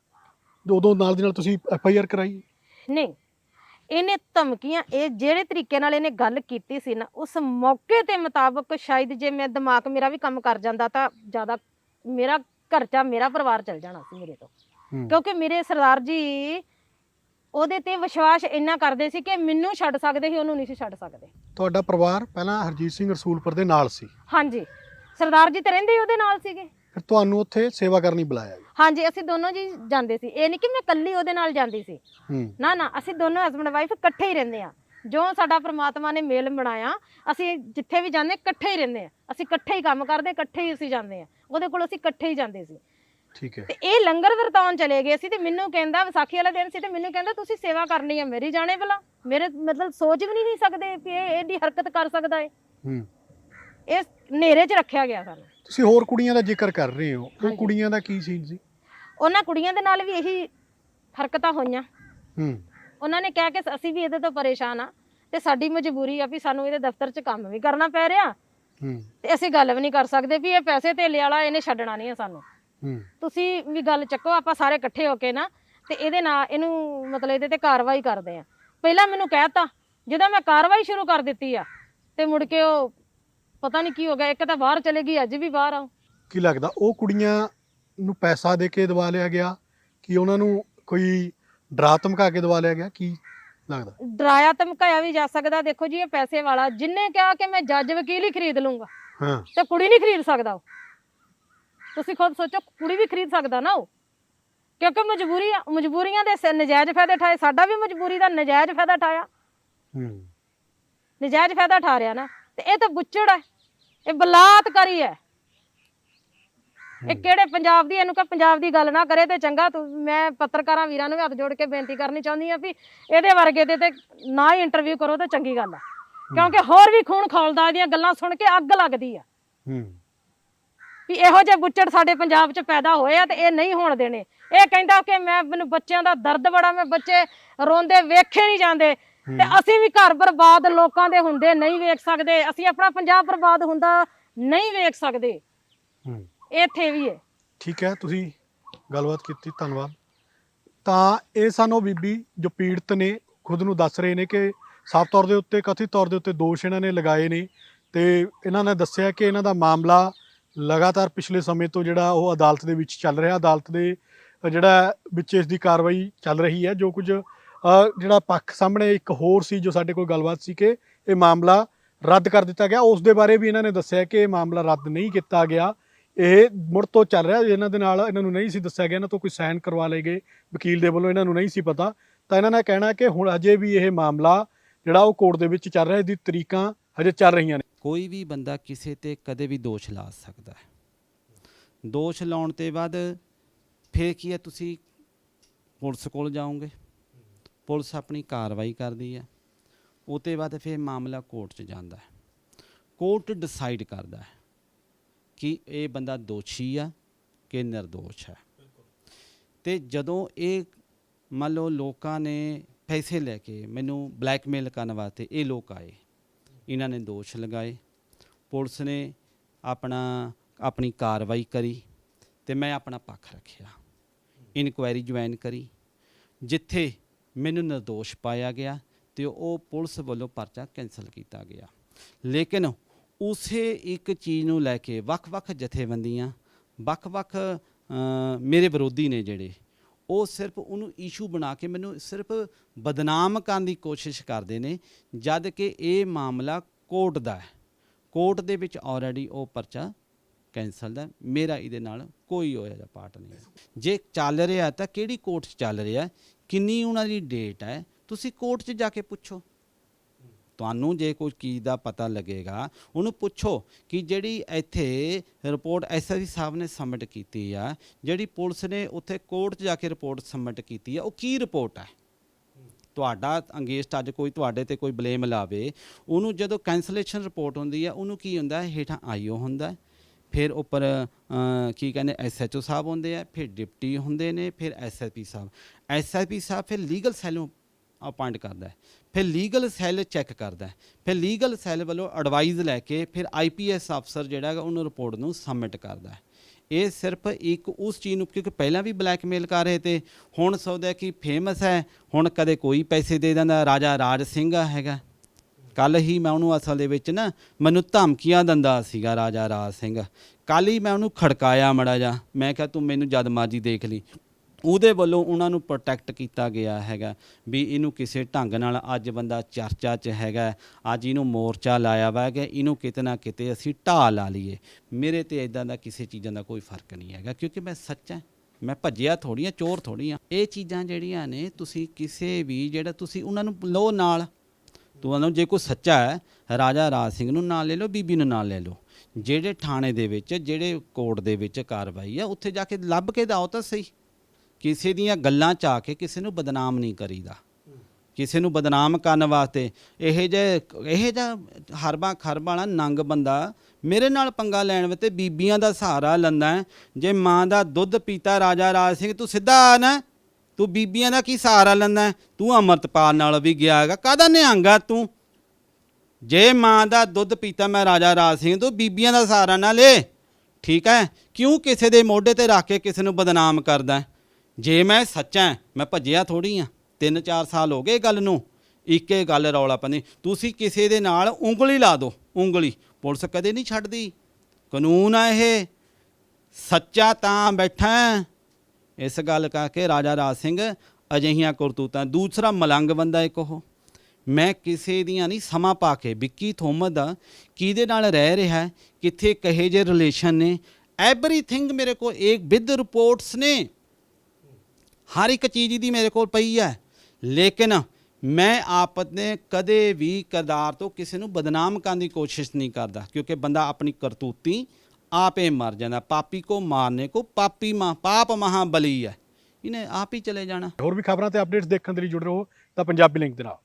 ਉਦੋਂ ਨਾਲ ਦੀ ਨਾਲ ਤੁਸੀਂ ਐਫ ਆਈ ਆਰ ਕਰਾਈ? ਨਹੀਂ। ਇਹਨੇ ਧਮਕੀਆਂ ਇਹ ਜਿਹੜੇ ਤਰੀਕੇ ਨਾਲ ਇਹਨੇ ਗੱਲ ਕੀਤੀ ਸੀ ਨਾ ਉਸ ਮੌਕੇ ਤੇ ਮੁਤਾਬਕ ਸ਼ਾਇਦ ਜੇ ਮੈਂ ਦਿਮਾਗ ਮੇਰਾ ਵੀ ਕੰਮ ਕਰ ਜਾਂਦਾ ਤਾਂ ਜ਼ਿਆਦਾ ਮੇਰਾ ਖਰਚਾ ਮੇਰਾ ਪਰਿਵਾਰ ਚੱਲ ਜਾਣਾ ਸੀ ਮੇਰੇ ਤੋਂ। ਕਿਉਂਕਿ ਮੇਰੇ ਸਰਦਾਰ ਜੀ ਉਹਦੇ ਤੇ ਵਿਸ਼ਵਾਸ ਇੰਨਾ ਕਰਦੇ ਸੀ ਕਿ ਮੈਨੂੰ ਛੱਡ ਸਕਦੇ ਸੀ ਉਹਨੂੰ ਨਹੀਂ ਸੀ ਛੱਡ ਸਕਦੇ। ਤੁਹਾਡਾ ਪਰਿਵਾਰ ਪਹਿਲਾਂ ਹਰਜੀਤ ਸਿੰਘ ਰਸੂਲਪੁਰ ਦੇ ਨਾਲ ਸੀ? ਹਾਂਜੀ। ਸਰਦਾਰ ਜੀ ਤੇ ਰਹਿੰਦੇ ਹੀ ਉਹਦੇ ਨਾਲ ਸੀਗੇ। ਫਿਰ ਤੁਹਾਨੂੰ ਉੱਥੇ ਸੇਵਾ ਕਰਨੀ ਬੁਲਾਇਆ ਗਿਆ। ਹਾਂਜੀ ਅਸੀਂ ਦੋਨੋਂ ਜੀ ਜਾਂਦੇ ਸੀ। ਇਹ ਨਹੀਂ ਕਿ ਮੈਂ ਇਕੱਲੀ ਉਹਦੇ ਨਾਲ ਜਾਂਦੀ ਸੀ। ਹੂੰ। ਨਾ ਨਾ ਅਸੀਂ ਦੋਨੋਂ ਹਸਬੰਡ ਵਾਈਫ ਇਕੱਠੇ ਹੀ ਰਹਿੰਦੇ ਆ ਜੋ ਸਾਡਾ ਪ੍ਰਮਾਤਮਾ ਨੇ ਮੇਲ ਬਣਾਇਆ ਅਸੀਂ ਜਿੱਥੇ ਵੀ ਜਾਂਦੇ ਇਕੱਠੇ ਹੀ ਰਹਿੰਦੇ ਆ ਅਸੀਂ ਇਕੱਠੇ ਹੀ ਕੰਮ ਕਰਦੇ ਇਕੱਠੇ ਹੀ ਅਸੀਂ ਜਾਂਦੇ ਆ ਉਹਦੇ ਕੋਲ ਅਸੀਂ ਇਕੱਠੇ ਹੀ ਜਾਂਦੇ ਸੀ। ਠੀਕ ਹੈ। ਤੇ ਇਹ ਲੰਗਰ ਵਰਤਾਉਣ ਚਲੇ ਗਏ ਸੀ ਤੇ ਮੈਨੂੰ ਕਹਿੰਦਾ ਵਿਸਾਖੀ ਵਾਲਾ ਦਿਨ ਸੀ ਤੇ ਮੈਨੂੰ ਕਹਿੰਦਾ ਤੁਸੀਂ ਸੇਵਾ ਕਰਨੀ ਆ ਮੇਰੀ ਜਾਣੇ ਭਲਾ ਮੇਰੇ ਮਤਲਬ ਸੋਚ ਵੀ ਨਹੀਂ ਸਕਦੇ ਵੀ ਇਹ ਇਹਦੀ ਹਰਕਤ ਕਰ ਸਕਦਾ ਹੈ ਹੂੰ। ਇਹ ਨੇਰੇ 'ਚ ਰੱਖਿਆ ਗਿਆ ਸਾਨੂੰ। ਤੁਸੀਂ ਹੋਰ ਕੁੜੀਆਂ ਦਾ ਜ਼ਿਕਰ ਕਰ ਰਹੇ ਹੋ। ਉਹ। ਕੁੜੀਆਂ ਦਾ ਕੀ ਸੀਨ ਸੀ? ਉਹਨਾਂ ਕੁੜੀਆਂ ਦੇ ਨਾਲ ਵੀ ਇਹੀ ਹਰਕਤਾਂ ਹੋਈਆਂ। ਹੂੰ। ਉਹਨਾਂ ਨੇ ਕਿਹਾ ਕਿ ਅਸੀਂ ਵੀ ਇਹਦੇ ਤੋਂ ਪਰੇਸ਼ਾਨ ਆ ਤੇ ਸਾਡੀ ਮਜਬੂਰੀ ਆ ਵੀ ਸਾਨੂੰ ਇਹਦੇ ਦਫ਼ਤਰ 'ਚ ਕੰਮ ਵੀ ਕਰਨਾ ਪੈ ਰਿਹਾ। ਹੂੰ। ਤੇ ਅਸੀਂ ਗੱਲ ਵੀ ਨਹੀਂ ਕਰ ਸਕਦੇ ਵੀ ਇਹ ਪੈਸੇ ਧੇਲੇ ਵਾਲਾ ਇਹਨੇ ਛੱਡਣਾ ਨਹੀਂ ਹੈ ਸਾਨੂੰ। ਹੂੰ। ਤੁਸੀਂ ਵੀ ਗੱਲ ਚੱਕੋ ਆਪਾਂ ਸਾਰੇ ਇਕੱਠੇ ਹੋ ਕੇ ਨਾ ਤੇ ਇਹਦੇ ਨਾਲ ਇਹਨੂੰ ਮਤਲਬ ਇਹਦੇ ਤੇ ਕਾਰਵਾਈ ਕਰਦੇ ਆ। ਪਹਿਲਾਂ ਮੈਨੂੰ ਕਹਿਤਾ ਜਦੋਂ ਮੈਂ ਕਾਰਵਾਈ ਸ਼ੁਰੂ ਕਰ ਦਿੱਤੀ ਆ ਤੇ ਮੁੜ ਕੇ ਉਹ ਪਤਾ ਨਹੀਂ ਕੀ ਹੋ ਗਿਆ ਇੱਕ ਤਾਂ ਬਾਹਰ ਚਲੇ ਗਈ ਅੱਜ ਵੀ ਬਾਹਰ ਆ ਕੀ ਲੱਗਦਾ ਉਹ ਕੁੜੀਆਂ ਨੂੰ ਪੈਸਾ ਦੇ ਕੇ ਦਵਾ ਲਿਆ ਗਿਆ ਕਿ ਉਹਨਾਂ ਨੂੰ ਕੋਈ ਡਰਾ ਧਮਕਾ ਕੇ ਦਵਾ ਲਿਆ ਗਿਆ ਕੀ ਲੱਗਦਾ? ਡਰਾਇਆ ਧਮਕਾਇਆ ਵੀ ਜਾ ਸਕਦਾ ਦੇਖੋ ਜੀ ਇਹ ਪੈਸੇ ਵਾਲਾ ਜਿੰਨੇ ਕਿਹਾ ਕਿ ਮੈਂ ਜੱਜ ਵਕੀਲ ਹੀ ਖਰੀਦ ਲੂੰਗਾ ਹਾਂ। ਤੇ ਕੁੜੀ ਨਹੀਂ ਖਰੀਦ ਸਕਦਾ ਉਹ। ਤੁਸੀਂ ਖੁਦ ਸੋਚੋ ਕੁੜੀ ਵੀ ਖਰੀਦ ਸਕਦਾ ਨਾ ਉਹ। ਕਿਉਂਕਿ ਮਜਬੂਰੀ ਮਜਬੂਰੀਆਂ ਦੇ ਸ- ਨਜਾਇਜ਼ ਫਾਇਦੇ ਠਾਏ ਸਾਡਾ ਵੀ ਮਜਬੂਰੀ ਦਾ ਨਜਾਇਜ਼ ਫਾਇਦਾ ਠਾਇਆ। ਹੂੰ। ਨਜਾਇਜ਼ ਫਾਇਦਾ ਠਾ ਰਿਹਾ ਨਾ। ਤੇ ਇਹ ਤਾਂ ਬੁੱਚੜ ਹੈ ਇਹ ਬਲਾਤਕਾਰੀ ਹੈ। ਇਹ ਕਿਹੜੇ ਪੰਜਾਬ ਦੀ ਇਹਨੂੰ ਕਹ ਪੰਜਾਬ ਦੀ ਗੱਲ ਨਾ ਕਰੇ ਤੇ ਚੰਗਾ ਤੂੰ ਮੈਂ ਪੱਤਰਕਾਰਾਂ ਵੀਰਾਂ ਨੂੰ ਵੀ ਹੱਥ ਜੋੜ ਕੇ ਬੇਨਤੀ ਕਰਨੀ ਚਾਹੁੰਦੀ ਆ ਵੀ ਇਹਦੇ ਵਰਗੇ ਦੇ ਤੇ ਨਾ ਹੀ ਇੰਟਰਵਿਊ ਕਰੋ ਤਾਂ ਚੰਗੀ ਗੱਲ ਆ ਕਿਉਂਕਿ ਹੋਰ ਵੀ ਖੂਨ ਖੌਲਦਾ ਇਹਦੀਆਂ ਗੱਲਾਂ ਸੁਣ ਕੇ ਅੱਗ ਲੱਗਦੀ ਆ ਹੂੰ। ਵੀ ਇਹੋ ਜਿਹੇ ਬੁੱਚੜ ਸਾਡੇ ਪੰਜਾਬ 'ਚ ਪੈਦਾ ਹੋਏ ਆ ਤੇ ਇਹ ਨਹੀਂ ਹੋਣ ਦੇਣੇ। ਇਹ ਕਹਿੰਦਾ ਕਿ ਮੈਂ ਮੈਨੂੰ ਬੱਚਿਆਂ ਦਾ ਦਰਦ ਬੜਾ ਮੈਂ ਬੱਚੇ ਰੋਂਦੇ ਵੇਖੇ ਨਹੀਂ ਜਾਂਦੇ। ਤੇ ਅਸੀਂ ਵੀ ਘਰ ਬਰਬਾਦ ਲੋਕਾਂ ਦੇ ਹੁੰਦੇ ਨਹੀਂ ਵੇਖ ਸਕਦੇ। ਅਸੀਂ ਆਪਣਾ ਪੰਜਾਬ ਬਰਬਾਦ ਹੁੰਦਾ ਨਹੀਂ ਵੇਖ ਸਕਦੇ। ਹੂੰ। ਇੱਥੇ ਵੀ ਹੈ ਠੀਕ ਹੈ ਤੁਸੀਂ ਗੱਲਬਾਤ ਕੀਤੀ ਧੰਨਵਾਦ। ਤਾਂ ਇਹ ਸਨ ਬੀਬੀ ਜੋ ਪੀੜਤ ਨੇ ਖੁਦ ਨੂੰ ਦੱਸ ਰਹੇ ਨੇ ਕਿ ਸਾਫ਼ ਤੌਰ ਦੇ ਉੱਤੇ ਕਥਿਤ ਤੌਰ ਦੇ ਉੱਤੇ ਦੋਸ਼ ਇਹਨਾਂ ਨੇ ਲਗਾਏ ਨੇ ਤੇ ਇਹਨਾਂ ਨੇ ਦੱਸਿਆ ਕਿ ਇਹਨਾਂ ਦਾ ਮਾਮਲਾ ਲਗਾਤਾਰ ਪਿਛਲੇ ਸਮੇਂ ਤੋਂ ਜਿਹੜਾ ਉਹ ਅਦਾਲਤ ਦੇ ਵਿੱਚ ਚੱਲ ਰਿਹਾ। ਅਦਾਲਤ ਦੇ ਜਿਹੜਾ ਵਿੱਚ ਇਸ ਦੀ ਕਾਰਵਾਈ ਚੱਲ ਰਹੀ ਹੈ ਜੋ ਕੁਝ ਜਿਹੜਾ ਪੱਖ ਸਾਹਮਣੇ ਇੱਕ ਹੋਰ ਸੀ ਜੋ ਸਾਡੇ ਕੋਲ ਗੱਲਬਾਤ ਸੀ ਕਿ ਇਹ ਮਾਮਲਾ ਰੱਦ ਕਰ ਦਿੱਤਾ ਗਿਆ। ਉਸ ਦੇ ਬਾਰੇ ਵੀ ਇਹਨਾਂ ਨੇ ਦੱਸਿਆ ਕਿ ਇਹ ਮਾਮਲਾ ਰੱਦ ਨਹੀਂ ਕੀਤਾ ਗਿਆ। ਇਹ ਮੁੜ ਤੋਂ ਚੱਲ ਰਿਹਾ ਇਹਨਾਂ ਦੇ ਨਾਲ ਇਹਨਾਂ ਨੂੰ ਨਹੀਂ ਸੀ ਦੱਸਿਆ ਗਿਆ, ਇਹਨਾਂ ਤੋਂ ਕੋਈ ਸਾਈਨ ਕਰਵਾ ਲਏ ਗਏ, ਵਕੀਲ ਦੇ ਵੱਲੋਂ ਇਹਨਾਂ ਨੂੰ ਨਹੀਂ ਸੀ ਪਤਾ, ਤਾਂ ਇਹਨਾਂ ਨੇ ਕਹਿਣਾ ਕਿ ਹੁਣ ਅਜੇ ਵੀ ਇਹ ਮਾਮਲਾ ਜਿਹੜਾ ਉਹ ਕੋਰਟ ਦੇ ਵਿੱਚ ਚੱਲ ਰਿਹਾ, ਇਹਦੀ ਤਰੀਕਾਂ ਹਜੇ ਚੱਲ ਰਹੀਆਂ ਨੇ। ਕੋਈ ਵੀ ਬੰਦਾ ਕਿਸੇ ਤੇ ਕਦੇ ਵੀ ਦੋਸ਼ ਲਾ ਸਕਦਾ ਹੈ। ਦੋਸ਼ ਲਾਉਣ ਤੇ ਬਾਅਦ ਫਿਰ ਕੀ ਹੈ? ਤੁਸੀਂ ਪੁਲਿਸ ਕੋਲ ਜਾਓਗੇ। ਪੁਲਿਸ ਆਪਣੀ ਕਾਰਵਾਈ ਕਰਦੀ ਹੈ। ਉਹ ਤੋਂ ਬਾਅਦ ਫਿਰ ਮਾਮਲਾ ਕੋਰਟ 'ਚ ਜਾਂਦਾ ਹੈ। ਕੋਰਟ ਡਿਸਾਈਡ ਕਰਦਾ ਹੈ ਕਿ ਇਹ ਬੰਦਾ ਦੋਸ਼ੀ ਆ ਕਿ ਨਿਰਦੋਸ਼ ਹੈ। ਤੇ ਜਦੋਂ ਇਹ ਮੰਨ ਲਓ ਲੋਕਾਂ ਨੇ ਪੈਸੇ ਲੈ ਕੇ ਮੈਨੂੰ ਬਲੈਕਮੇਲ ਕਰਨ ਵਾਸਤੇ ਇਹ ਲੋਕ ਆਏ, ਇਹਨਾਂ ਨੇ ਦੋਸ਼ ਲਗਾਏ। ਪੁਲਿਸ ਨੇ ਆਪਣਾ, ਆਪਣੀ ਕਾਰਵਾਈ ਕਰੀ ਤੇ ਮੈਂ ਆਪਣਾ ਪੱਖ ਰੱਖਿਆ। ਇਨਕੁਆਇਰੀ ਜੁਆਇਨ ਕਰੀ। ਜਿੱਥੇ ਮੈਨੂੰ ਨਿਰਦੋਸ਼ ਪਾਇਆ ਗਿਆ ਤੇ ਉਹ ਪੁਲਿਸ ਵੱਲੋਂ ਪਰਚਾ ਕੈਂਸਲ ਕੀਤਾ ਗਿਆ। ਲੇਕਿਨ ਉਸੇ ਇੱਕ ਚੀਜ਼ ਨੂੰ ਲੈ ਕੇ ਵੱਖ-ਵੱਖ ਜਥੇਬੰਦੀਆਂ, ਵੱਖ-ਵੱਖ ਮੇਰੇ ਵਿਰੋਧੀ ਨੇ ਜਿਹੜੇ, ਉਹ ਸਿਰਫ ਉਹਨੂੰ ਇਸ਼ੂ ਬਣਾ ਕੇ ਮੈਨੂੰ ਸਿਰਫ ਬਦਨਾਮ ਕਰਨ ਦੀ ਕੋਸ਼ਿਸ਼ ਕਰਦੇ ਨੇ, ਜਦ ਕਿ ਇਹ ਮਾਮਲਾ ਕੋਰਟ ਦਾ ਹੈ। ਕੋਰਟ ਦੇ ਵਿੱਚ ਆਲਰੇਡੀ ਉਹ ਪਰਚਾ ਕੈਂਸਲ ਦਾ ਮੇਰਾ ਇਹਦੇ ਨਾਲ ਕੋਈ ਹੋਇਆ ਜਾਂ ਪਾਰਟ ਨਹੀਂ ਹੈ। ਜੇ ਚੱਲ ਰਿਹਾ ਤਾਂ ਕਿਹੜੀ ਕੋਰਟ 'ਚ ਚੱਲ ਰਿਹਾ ਕਿੰਨੀ ਉਹਨਾਂ ਦੀ ਡੇਟ ਹੈ, ਤੁਸੀਂ ਕੋਰਟ 'ਚ ਜਾ ਕੇ ਪੁੱਛੋ। ਤੁਹਾਨੂੰ ਜੇ ਕੋਈ ਚੀਜ਼ ਦਾ ਪਤਾ ਲੱਗੇਗਾ, ਉਹਨੂੰ ਪੁੱਛੋ ਕਿ ਜਿਹੜੀ ਇੱਥੇ ਰਿਪੋਰਟ ਐਸਐਸਪੀ ਸਾਹਿਬ ਨੇ ਸਬਮਿਟ ਕੀਤੀ ਆ, ਜਿਹੜੀ ਪੁਲਿਸ ਨੇ ਉੱਥੇ ਕੋਰਟ 'ਚ ਜਾ ਕੇ ਰਿਪੋਰਟ ਸਬਮਿਟ ਕੀਤੀ ਆ, ਉਹ ਕੀ ਰਿਪੋਰਟ ਹੈ? ਤੁਹਾਡਾ ਅੰਗੇਸਟ ਅੱਜ ਕੋਈ ਤੁਹਾਡੇ ਤੇ ਕੋਈ ਬਲੇਮ ਲਾਵੇ, ਉਹਨੂੰ ਜਦੋਂ ਕੈਂਸਲੇਸ਼ਨ ਰਿਪੋਰਟ ਹੁੰਦੀ ਆ, ਉਹਨੂੰ ਕੀ ਹੁੰਦਾ? ਹੈ ਹੇਠਾਂ ਆਈਓ ਹੁੰਦਾ। ਹੈ ਫਿਰ ਉੱਪਰ ਕੀ ਕਹਿੰਦੇ ਐਸਐਚਓ ਸਾਹਿਬ ਹੁੰਦੇ ਆ, ਫਿਰ ਡਿਪਟੀ ਹੁੰਦੇ ਨੇ, ਫਿਰ ਐਸਐਸਪੀ ਸਾਹਿਬ। ਐਸਐਸਪੀ ਸਾਹਿਬ ਫਿਰ ਲੀਗਲ ਸੈੱਲ ਨੂੰ ਅਪਾਇੰਟ ਕਰਦਾ ਹੈ। ਫਿਰ ਲੀਗਲ ਸੈੱਲ ਚੈੱਕ ਕਰਦਾ ਹੈ। ਫਿਰ ਲੀਗਲ ਸੈੱਲ ਵੱਲੋਂ ਐਡਵਾਈਸ ਲੈ ਕੇ ਫਿਰ ਆਈਪੀਐਸ ਅਫਸਰ ਜਿਹੜਾ ਹੈਗਾ ਉਹਨੂੰ ਰਿਪੋਰਟ ਨੂੰ ਸਬਮਿਟ ਕਰਦਾ ਹੈ। ਇਹ ਸਿਰਫ ਇੱਕ ਉਸ ਚੀਜ਼ ਨੂੰ, ਕਿਉਂਕਿ ਪਹਿਲਾਂ ਵੀ ਬਲੈਕਮੇਲ ਕਰ ਰਹੇ ਤੇ ਹੁਣ ਸੌਦਾ ਕਿ ਫੇਮਸ ਹੈ, ਹੁਣ ਕਦੇ ਕੋਈ ਪੈਸੇ ਦੇ ਦਿੰਦਾ, ਰਾਜਾ ਰਾਜ ਸਿੰਘ ਹੈਗਾ। ਕੱਲ ਹੀ ਮੈਂ ਉਹਨੂੰ ਅਸਲ ਦੇ ਵਿੱਚ ਨਾ ਮੈਨੂੰ ਧਮਕੀਆਂ ਦਿੰਦਾ ਸੀਗਾ ਰਾਜਾ ਰਾਜ ਸਿੰਘ। ਕੱਲ ਹੀ ਮੈਂ ਉਹਨੂੰ ਖੜਕਾਇਆ ਮੜਾ ਜਾ ਮੈਂ ਕਿਹਾ, ਤੂੰ ਮੈਨੂੰ ਜਦ ਮਰਜ਼ੀ ਦੇਖ ਲਈ। ਉਹਦੇ ਵੱਲੋਂ ਉਹਨਾਂ ਨੂੰ ਪ੍ਰੋਟੈਕਟ ਕੀਤਾ ਗਿਆ ਹੈਗਾ ਵੀ ਇਹਨੂੰ ਕਿਸੇ ਢੰਗ ਨਾਲ ਅੱਜ ਬੰਦਾ ਚਰਚਾ 'ਚ ਹੈਗਾ। ਅੱਜ ਇਹਨੂੰ ਮੋਰਚਾ ਲਾਇਆ ਵਾ ਕਿ ਇਹਨੂੰ ਕਿਤੇ ਨਾ ਕਿਤੇ ਅਸੀਂ ਢਾਹ ਲਾ ਲਈਏ। ਮੇਰੇ ਤੇ ਇਦਾਂ ਦਾ ਕਿਸੇ ਚੀਜ਼ਾਂ ਦਾ ਕੋਈ ਫ਼ਰਕ ਨਹੀਂ ਹੈਗਾ ਕਿਉਂਕਿ ਮੈਂ ਸੱਚਾ ਮੈਂ ਭੱਜਿਆ ਥੋੜੀਆਂ ਚੋਰ ਥੋੜੀਆਂ ਇਹ ਚੀਜ਼ਾਂ ਜਿਹੜੀਆਂ ਨੇ, ਤੁਸੀਂ ਕਿਸੇ ਵੀ ਜਿਹੜਾ ਤੁਸੀਂ ਉਹਨਾਂ ਨੂੰ ਲੋ ਨਾਲ। ਤੁਹਾਨੂੰ ਜੇ ਕੋਈ ਸੱਚਾ ਹੈ, ਰਾਜਾ ਰਾਜ ਸਿੰਘ ਨੂੰ ਨਾਲ ਲੈ ਲਓ, ਬੀਬੀ ਨੂੰ ਨਾਲ ਲੈ ਲਓ। ਜਿਹੜੇ ਥਾਣੇ ਦੇ ਵਿੱਚ, ਜਿਹੜੇ ਕੋਰਟ ਦੇ ਵਿੱਚ ਕਾਰਵਾਈ ਆ, ਉੱਥੇ ਜਾ ਕੇ ਲੱਭ ਕੇ ਦਾਓ ਤਾਂ ਸਹੀ। ਕਿਸੇ ਦੀਆਂ ਗੱਲਾਂ ਚ ਆ ਕੇ ਕਿਸੇ ਨੂੰ ਬਦਨਾਮ ਨਹੀਂ ਕਰੀਦਾ। ਕਿਸੇ ਨੂੰ ਬਦਨਾਮ ਕਰਨ ਵਾਸਤੇ ਇਹ ਜੇ ਇਹ ਜਿਹਾ ਹਰਬਾਂ ਖਰਬਾਂ ਵਾਲਾ ਨੰਗ ਬੰਦਾ ਮੇਰੇ ਨਾਲ ਪੰਗਾ ਲੈਣ ਵਾਸਤੇ ਬੀਬੀਆਂ ਦਾ ਸਹਾਰਾ ਲੈਂਦਾ ਜੇ ਮਾਂ ਦਾ ਦੁੱਧ ਪੀਤਾ ਰਾਜਾ ਰਾਜ ਸਿੰਘ, ਤੂੰ ਸਿੱਧਾ ਆ ਨਾ। ਤੂੰ ਬੀਬੀਆਂ ਦਾ ਕੀ ਸਹਾਰਾ ਲੈਂਦਾ ਤੂੰ ਅਮਰਤਪਾਲ ਨਾਲ ਵੀ ਗਿਆ ਹੈਗਾ। ਕਾਹਦਾ ਨਿਹੰਗਾ ਤੂੰ? ਜੇ ਮਾਂ ਦਾ ਦੁੱਧ ਪੀਤਾ ਮੈਂ ਰਾਜਾ ਰਾਜ ਸਿੰਘ, ਤੋਂ ਬੀਬੀਆਂ ਦਾ ਸਹਾਰਾ ਨਾ ਲੈ। ਠੀਕ ਹੈ? ਕਿਉਂ ਕਿਸੇ ਦੇ ਮੋਢੇ ਤੇ ਰੱਖ ਕੇ ਕਿਸੇ ਨੂੰ ਬਦਨਾਮ ਕਰਦਾ ਜੇ ਮੈਂ ਸੱਚਾ ਮੈਂ ਭੱਜਿਆ ਥੋੜੀ ਆ 3-4 ਸਾਲ ਹੋ ਗਏ ਗੱਲ ਨੂੰ। ਇੱਕੇ ਗੱਲ ਰੌਲਾ ਪੈਂਦੀ ਤੁਸੀਂ ਕਿਸੇ ਦੇ ਨਾਲ ਉਂਗਲੀ ਲਾ ਦਿਓ। ਉਂਗਲੀ। ਪੁਲਿਸ ਕਦੇ ਨਹੀਂ ਛੱਡਦੀ। ਕਾਨੂੰਨ ਆ ਇਹ। ਸੱਚਾ ਤਾਂ ਬੈਠਾ ਇਸ ਗੱਲ ਕਰਕੇ ਰਾਜਾ ਰਾਜ ਸਿੰਘ ਅਜਿਹੀਆਂ ਕਰਤੂਤਾਂ, ਦੂਸਰਾ ਮਲੰਗ ਬੰਦਾ ਇੱਕ ਉਹ। ਮੈਂ ਕਿਸੇ ਦੀਆਂ ਨਹੀਂ, ਸਮਾਂ ਪਾ ਕੇ, ਵਿੱਕੀ ਥੋਮਸ ਦਾ ਕਿਹਦੇ ਨਾਲ ਰਹਿ ਰਿਹਾ ਹੈ ਕਿੱਥੇ ਕਹੇ ਜੇ ਰਿਲੇਸ਼ਨ ਨੇ? ਐਵਰੀਥਿੰਗ ਮੇਰੇ ਕੋਲ ਇੱਕ ਵਿਦ ਰਿਪੋਰਟਸ ਨੇ। ਹਰ ਇੱਕ ਚੀਜ਼ ਦੀ ਮੇਰੇ ਕੋਲ ਪਈ ਹੈ। ਲੇਕਿਨ ਮੈਂ ਆਪਤ ਨੇ ਕਦੇ ਵੀ ਕਰਦਾਰ ਤੋਂ ਕਿਸੇ ਨੂੰ ਬਦਨਾਮ ਕਰਨ ਦੀ ਕੋਸ਼ਿਸ਼ ਨਹੀਂ ਕਰਦਾ, ਕਿਉਂਕਿ ਬੰਦਾ ਆਪਣੀ ਕਰਤੂਤੀ ਆਪੇ ਮਰ ਜਾਂਦਾ। ਪਾਪੀ ਕੋ ਮਾਰਨੇ ਕੋ ਪਾਪੀ ਮਾ ਪਾਪ ਮਹਾਬਲੀ ਹੈ। ਇਹਨੇ ਆਪ ਹੀ ਚਲੇ ਜਾਣਾ। ਹੋਰ ਵੀ ਖਬਰਾਂ ਤੇ ਅਪਡੇਟਸ ਦੇਖਣ ਦੇ ਲਈ ਜੁੜੇ ਰਹੋ ਤਾਂ ਪੰਜਾਬੀ ਲਿੰਕ ਦੇ ਨਾਲ।